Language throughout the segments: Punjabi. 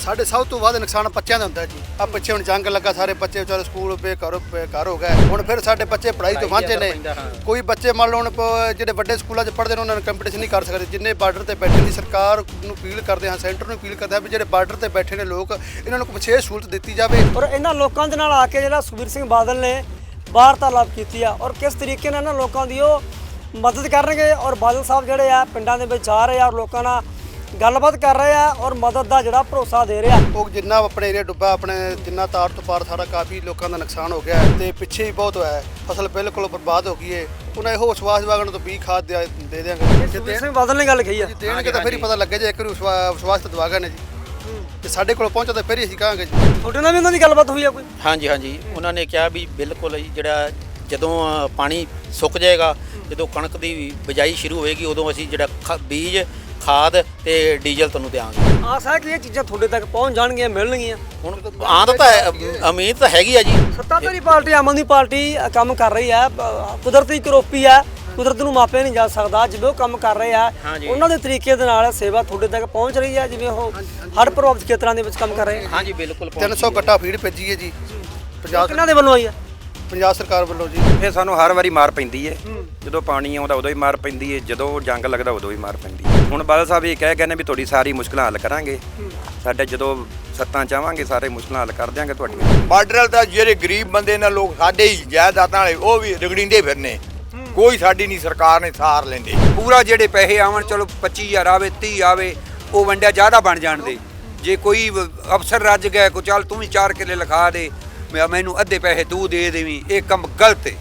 ਸਾਡੇ ਸਭ ਤੋਂ ਵੱਧ ਨੁਕਸਾਨ ਬੱਚਿਆਂ ਦਾ ਹੁੰਦਾ ਜੀ। ਆ ਪਿੱਛੇ ਹੁਣ ਜੰਗ ਲੱਗਾ ਸਾਰੇ ਬੱਚੇ ਵਿਚਾਰੇ ਸਕੂਲ ਬੇਘਰ ਬੇਘਰ ਹੋ ਗਏ। ਹੁਣ ਫਿਰ ਸਾਡੇ ਬੱਚੇ ਪੜ੍ਹਾਈ ਤੋਂ ਵਾਂਝੇ ਨੇ। ਕੋਈ ਬੱਚੇ ਮੰਨ ਲਓ ਹੁਣ ਜਿਹੜੇ ਵੱਡੇ ਸਕੂਲਾਂ 'ਚ ਪੜ੍ਹਦੇ ਨੇ ਉਹਨਾਂ ਨੂੰ ਕੰਪੀਟੀਸ਼ਨ ਨਹੀਂ ਕਰ ਸਕਦੇ। ਜਿੰਨੇ ਬਾਰਡਰ ਤੇ ਬੈਠੇ ਨੇ ਸਰਕਾਰ ਨੂੰ ਅਪੀਲ ਕਰਦੇ ਹਾਂ ਸੈਂਟਰ ਨੂੰ ਅਪੀਲ ਕਰਦੇ ਹਾਂ ਵੀ ਜਿਹੜੇ ਬਾਰਡਰ ਤੇ ਬੈਠੇ ਨੇ ਲੋਕ ਇਹਨਾਂ ਨੂੰ ਕੋਈ ਵਿਸ਼ੇਸ਼ ਸਹੂਲਤ ਦਿੱਤੀ ਜਾਵੇ। ਔਰ ਇਹਨਾਂ ਲੋਕਾਂ ਦੇ ਨਾਲ ਆ ਕੇ ਜਿਹੜਾ ਸੁਖਬੀਰ ਸਿੰਘ ਬਾਦਲ ਨੇ ਵਾਰਤਾਲਾਪ ਕੀਤੀ ਆ ਔਰ ਕਿਸ ਤਰੀਕੇ ਨਾਲ ਇਹਨਾਂ ਲੋਕਾਂ ਦੀ ਉਹ ਮਦਦ ਕਰਨਗੇ ਔਰ ਬਾਦਲ ਸਾਹਿਬ ਜਿਹੜੇ ਆ ਪਿੰਡਾਂ ਦੇ ਵਿੱਚ ਜਾ ਰਹੇ ਆ ਔਰ ਲੋਕਾਂ ਨਾਲ ਗੱਲਬਾਤ ਕਰ ਰਹੇ ਆ ਔਰ ਮਦਦ ਦਾ ਜਿਹੜਾ ਭਰੋਸਾ ਦੇ ਰਹੇ। ਉਹ ਜਿੰਨਾ ਆਪਣੇ ਏਰੀਆ ਡੁੱਬਾ ਆਪਣੇ ਜਿੰਨਾ ਤਾਰ ਤੋਂ ਪਾਰ ਸਾਰਾ ਕਾਫੀ ਲੋਕਾਂ ਦਾ ਨੁਕਸਾਨ ਹੋ ਗਿਆ ਹੈ ਤੇ ਪਿੱਛੇ ਹੀ ਬਹੁਤ ਹੋਇਆ ਹੈ। ਫਸਲ ਬਿਲਕੁਲ ਬਰਬਾਦ ਹੋ ਗਈ ਹੈ। ਉਹਨਾਂ ਇਹੋ ਵਿਸ਼ਵਾਸ ਵਾਗਣ ਤੋਂ ਵੀ ਖਾਦ ਦੇ ਦੇ ਦਿਆਂਗੇ। ਜੇ ਸੁਖਬੀਰ ਸਿੰਘ ਬਾਦਲ ਨੇ ਗੱਲ ਕਹੀ ਆ। ਜੇ ਦੇਣਗੇ ਤਾਂ ਫਿਰ ਹੀ ਪਤਾ ਲੱਗੇ ਜੇ ਇੱਕ ਵਾਰੀ ਵਿਸ਼ਵਾ- ਵਿਸ਼ਵਾਸ ਤਾਂ ਦਵਾਗਾ ਨੇ ਜੀ। ਤੇ ਸਾਡੇ ਕੋਲ ਪਹੁੰਚਾ ਤਾਂ ਫਿਰ ਹੀ ਅਸੀਂ ਕਹਾਂਗੇ ਜੀ। ਤੁਹਾਡੇ ਨਾਲ ਵੀ ਉਹਨਾਂ ਦੀ ਗੱਲਬਾਤ ਹੋਈ ਆ ਕੋਈ? ਹਾਂਜੀ ਹਾਂਜੀ। ਉਹਨਾਂ ਨੇ ਕਿਹਾ ਵੀ ਬਿਲਕੁਲ ਹੀ ਜਿਹੜਾ ਜਦੋਂ ਅ, ਪਾਣੀ ਸੁੱਕ ਜਾਏਗਾ ਜਦੋਂ ਕਣਕ ਦੀ ਬਿਜਾਈ ਸ਼ੁਰੂ ਹੋਏਗੀ ਉਦੋਂ ਅਸੀਂ ਜਿਹੜਾ ਖ- ਬੀਜ ਖਾਦ ਤੇ ਡੀਜ਼ਲ ਤੁਹਾਨੂੰ ਦੇਵਾਂਗੇ ਆਸ ਹੈ ਕਿ ਇਹ ਚੀਜ਼ਾਂ ਤੁਹਾਡੇ ਤੱਕ ਪਹੁੰਚ ਜਾਣਗੀਆਂ ਮਿਲਣਗੀਆਂ। ਹੁਣ ਆਂਦ ਤਾਂ ਹੈ, ਉਮੀਦ ਤਾਂ ਹੈਗੀ ਆ ਜੀ। ਸੱਤਾਧਾਰੀ ਪਾਰਟੀ ਆਮ ਆਦਮੀ ਪਾਰਟੀ ਅ, ਕੰਮ ਕਰ ਰਹੀ ਹੈ ਕੁਦਰਤੀ ਕਰੋਪੀ ਹੈ ਕੁਦਰਤ ਨੂੰ ਮਾਪਿਆ ਨਹੀਂ ਜਾ ਸਕਦਾ। ਜਿਵੇਂ ਉਹ ਕੰਮ ਕਰ ਰਹੇ ਆ ਹਾਂਜੀ। ਉਹਨਾਂ ਦੇ ਤਰੀਕੇ ਦੇ ਨਾਲ ਸੇਵਾ ਤੁਹਾਡੇ ਤੱਕ ਪਹੁੰਚ ਰਹੀ ਹੈ ਜਿਵੇਂ ਉਹ ਹੜ੍ਹ ਪ੍ਰਭਾਵਿਤ ਖੇਤਰਾਂ ਦੇ ਵਿੱਚ ਕੰਮ ਕਰ ਰਹੇ ਆ। ਹਾਂਜੀ ਬਿਲਕੁਲ ਪਹੁੰਚ 300 ਗੱਟਾ ਫੀਡ ਭੇਜੀ ਹੈ ਜੀ। ਪੰਜਾਬ ਕਿਹਨਾਂ ਦੇ ਵੱਲੋਂ ਆਈ ਆ? ਪੰਜਾਬ ਸਰਕਾਰ ਵੱਲੋਂ ਜੀ। ਇਹ ਸਾਨੂੰ ਹਰ ਵਾਰੀ ਮਾਰ ਪੈਂਦੀ ਏ। ਜਦੋਂ ਪਾਣੀ ਆਉਂਦਾ ਉਦੋਂ ਹੀ ਮਾਰ ਪੈਂਦੀ ਏ। ਜਦੋਂ ਜੰਗ ਲੱਗਦਾ ਉਦੋਂ ਹੀ ਮਾਰ ਪੈਂਦੀ ਏ। ਹੁਣ ਬਾਦਲ ਸਾਹਿਬ ਇਹ ਕਹਿ ਗਏ ਨੇ ਵੀ ਤੁਹਾਡੀ ਸਾਰੀ ਮੁਸ਼ਕਲਾਂ ਹੱਲ ਕਰਾਂਗੇ। ਸਾਡੇ ਜਦੋਂ ਸੱਤਾਂ ਚਾਹਾਂਗੇ ਸਾਰੇ ਮੁਸ਼ਕਲਾਂ ਹੱਲ ਕਰ ਦਿਆਂਗੇ ਤੁਹਾਡੀਆਂ। ਬਾਰਡਰ ਦਾ ਜਿਹੜੇ ਗਰੀਬ ਬੰਦੇ ਨੇ ਲੋਕ ਸਾਡੇ ਹੀ ਜਾਇਦਾਦਾਂ ਵਾਲੇ ਉਹ ਵੀ ਰਗੜਿੰਦੇ ਫਿਰਨੇ। ਕੋਈ ਸਾਡੀ ਨਹੀਂ ਸਰਕਾਰ ਨੇ ਸਾਰ ਲੈਂਦੇ। ਪੂਰਾ ਜਿਹੜੇ ਪੈਸੇ ਆਵਣ ਚਲੋ 25000 ਆਵੇ 30 ਆਵੇ ਉਹ ਵੰਡਿਆ ਜ਼ਿਆਦਾ ਬਣ ਜਾਣ ਦੇ। ਜੇ ਕੋਈ ਅਫਸਰ ਰੱਜ ਗਿਆ ਕੋ ਚੱਲ ਤੂੰ ਵੀ 4 ਕਿੱਲੇ ਲਿਖਾ ਦੇ ਮੈਂ ਮੈਨੂੰ ਅੱਧੇ ਪੈਸੇ ਤੂੰ ਦੇ ਦੇਵੀਂ, ਇਹ ਕੰਮ ਗਲਤ ਹੈ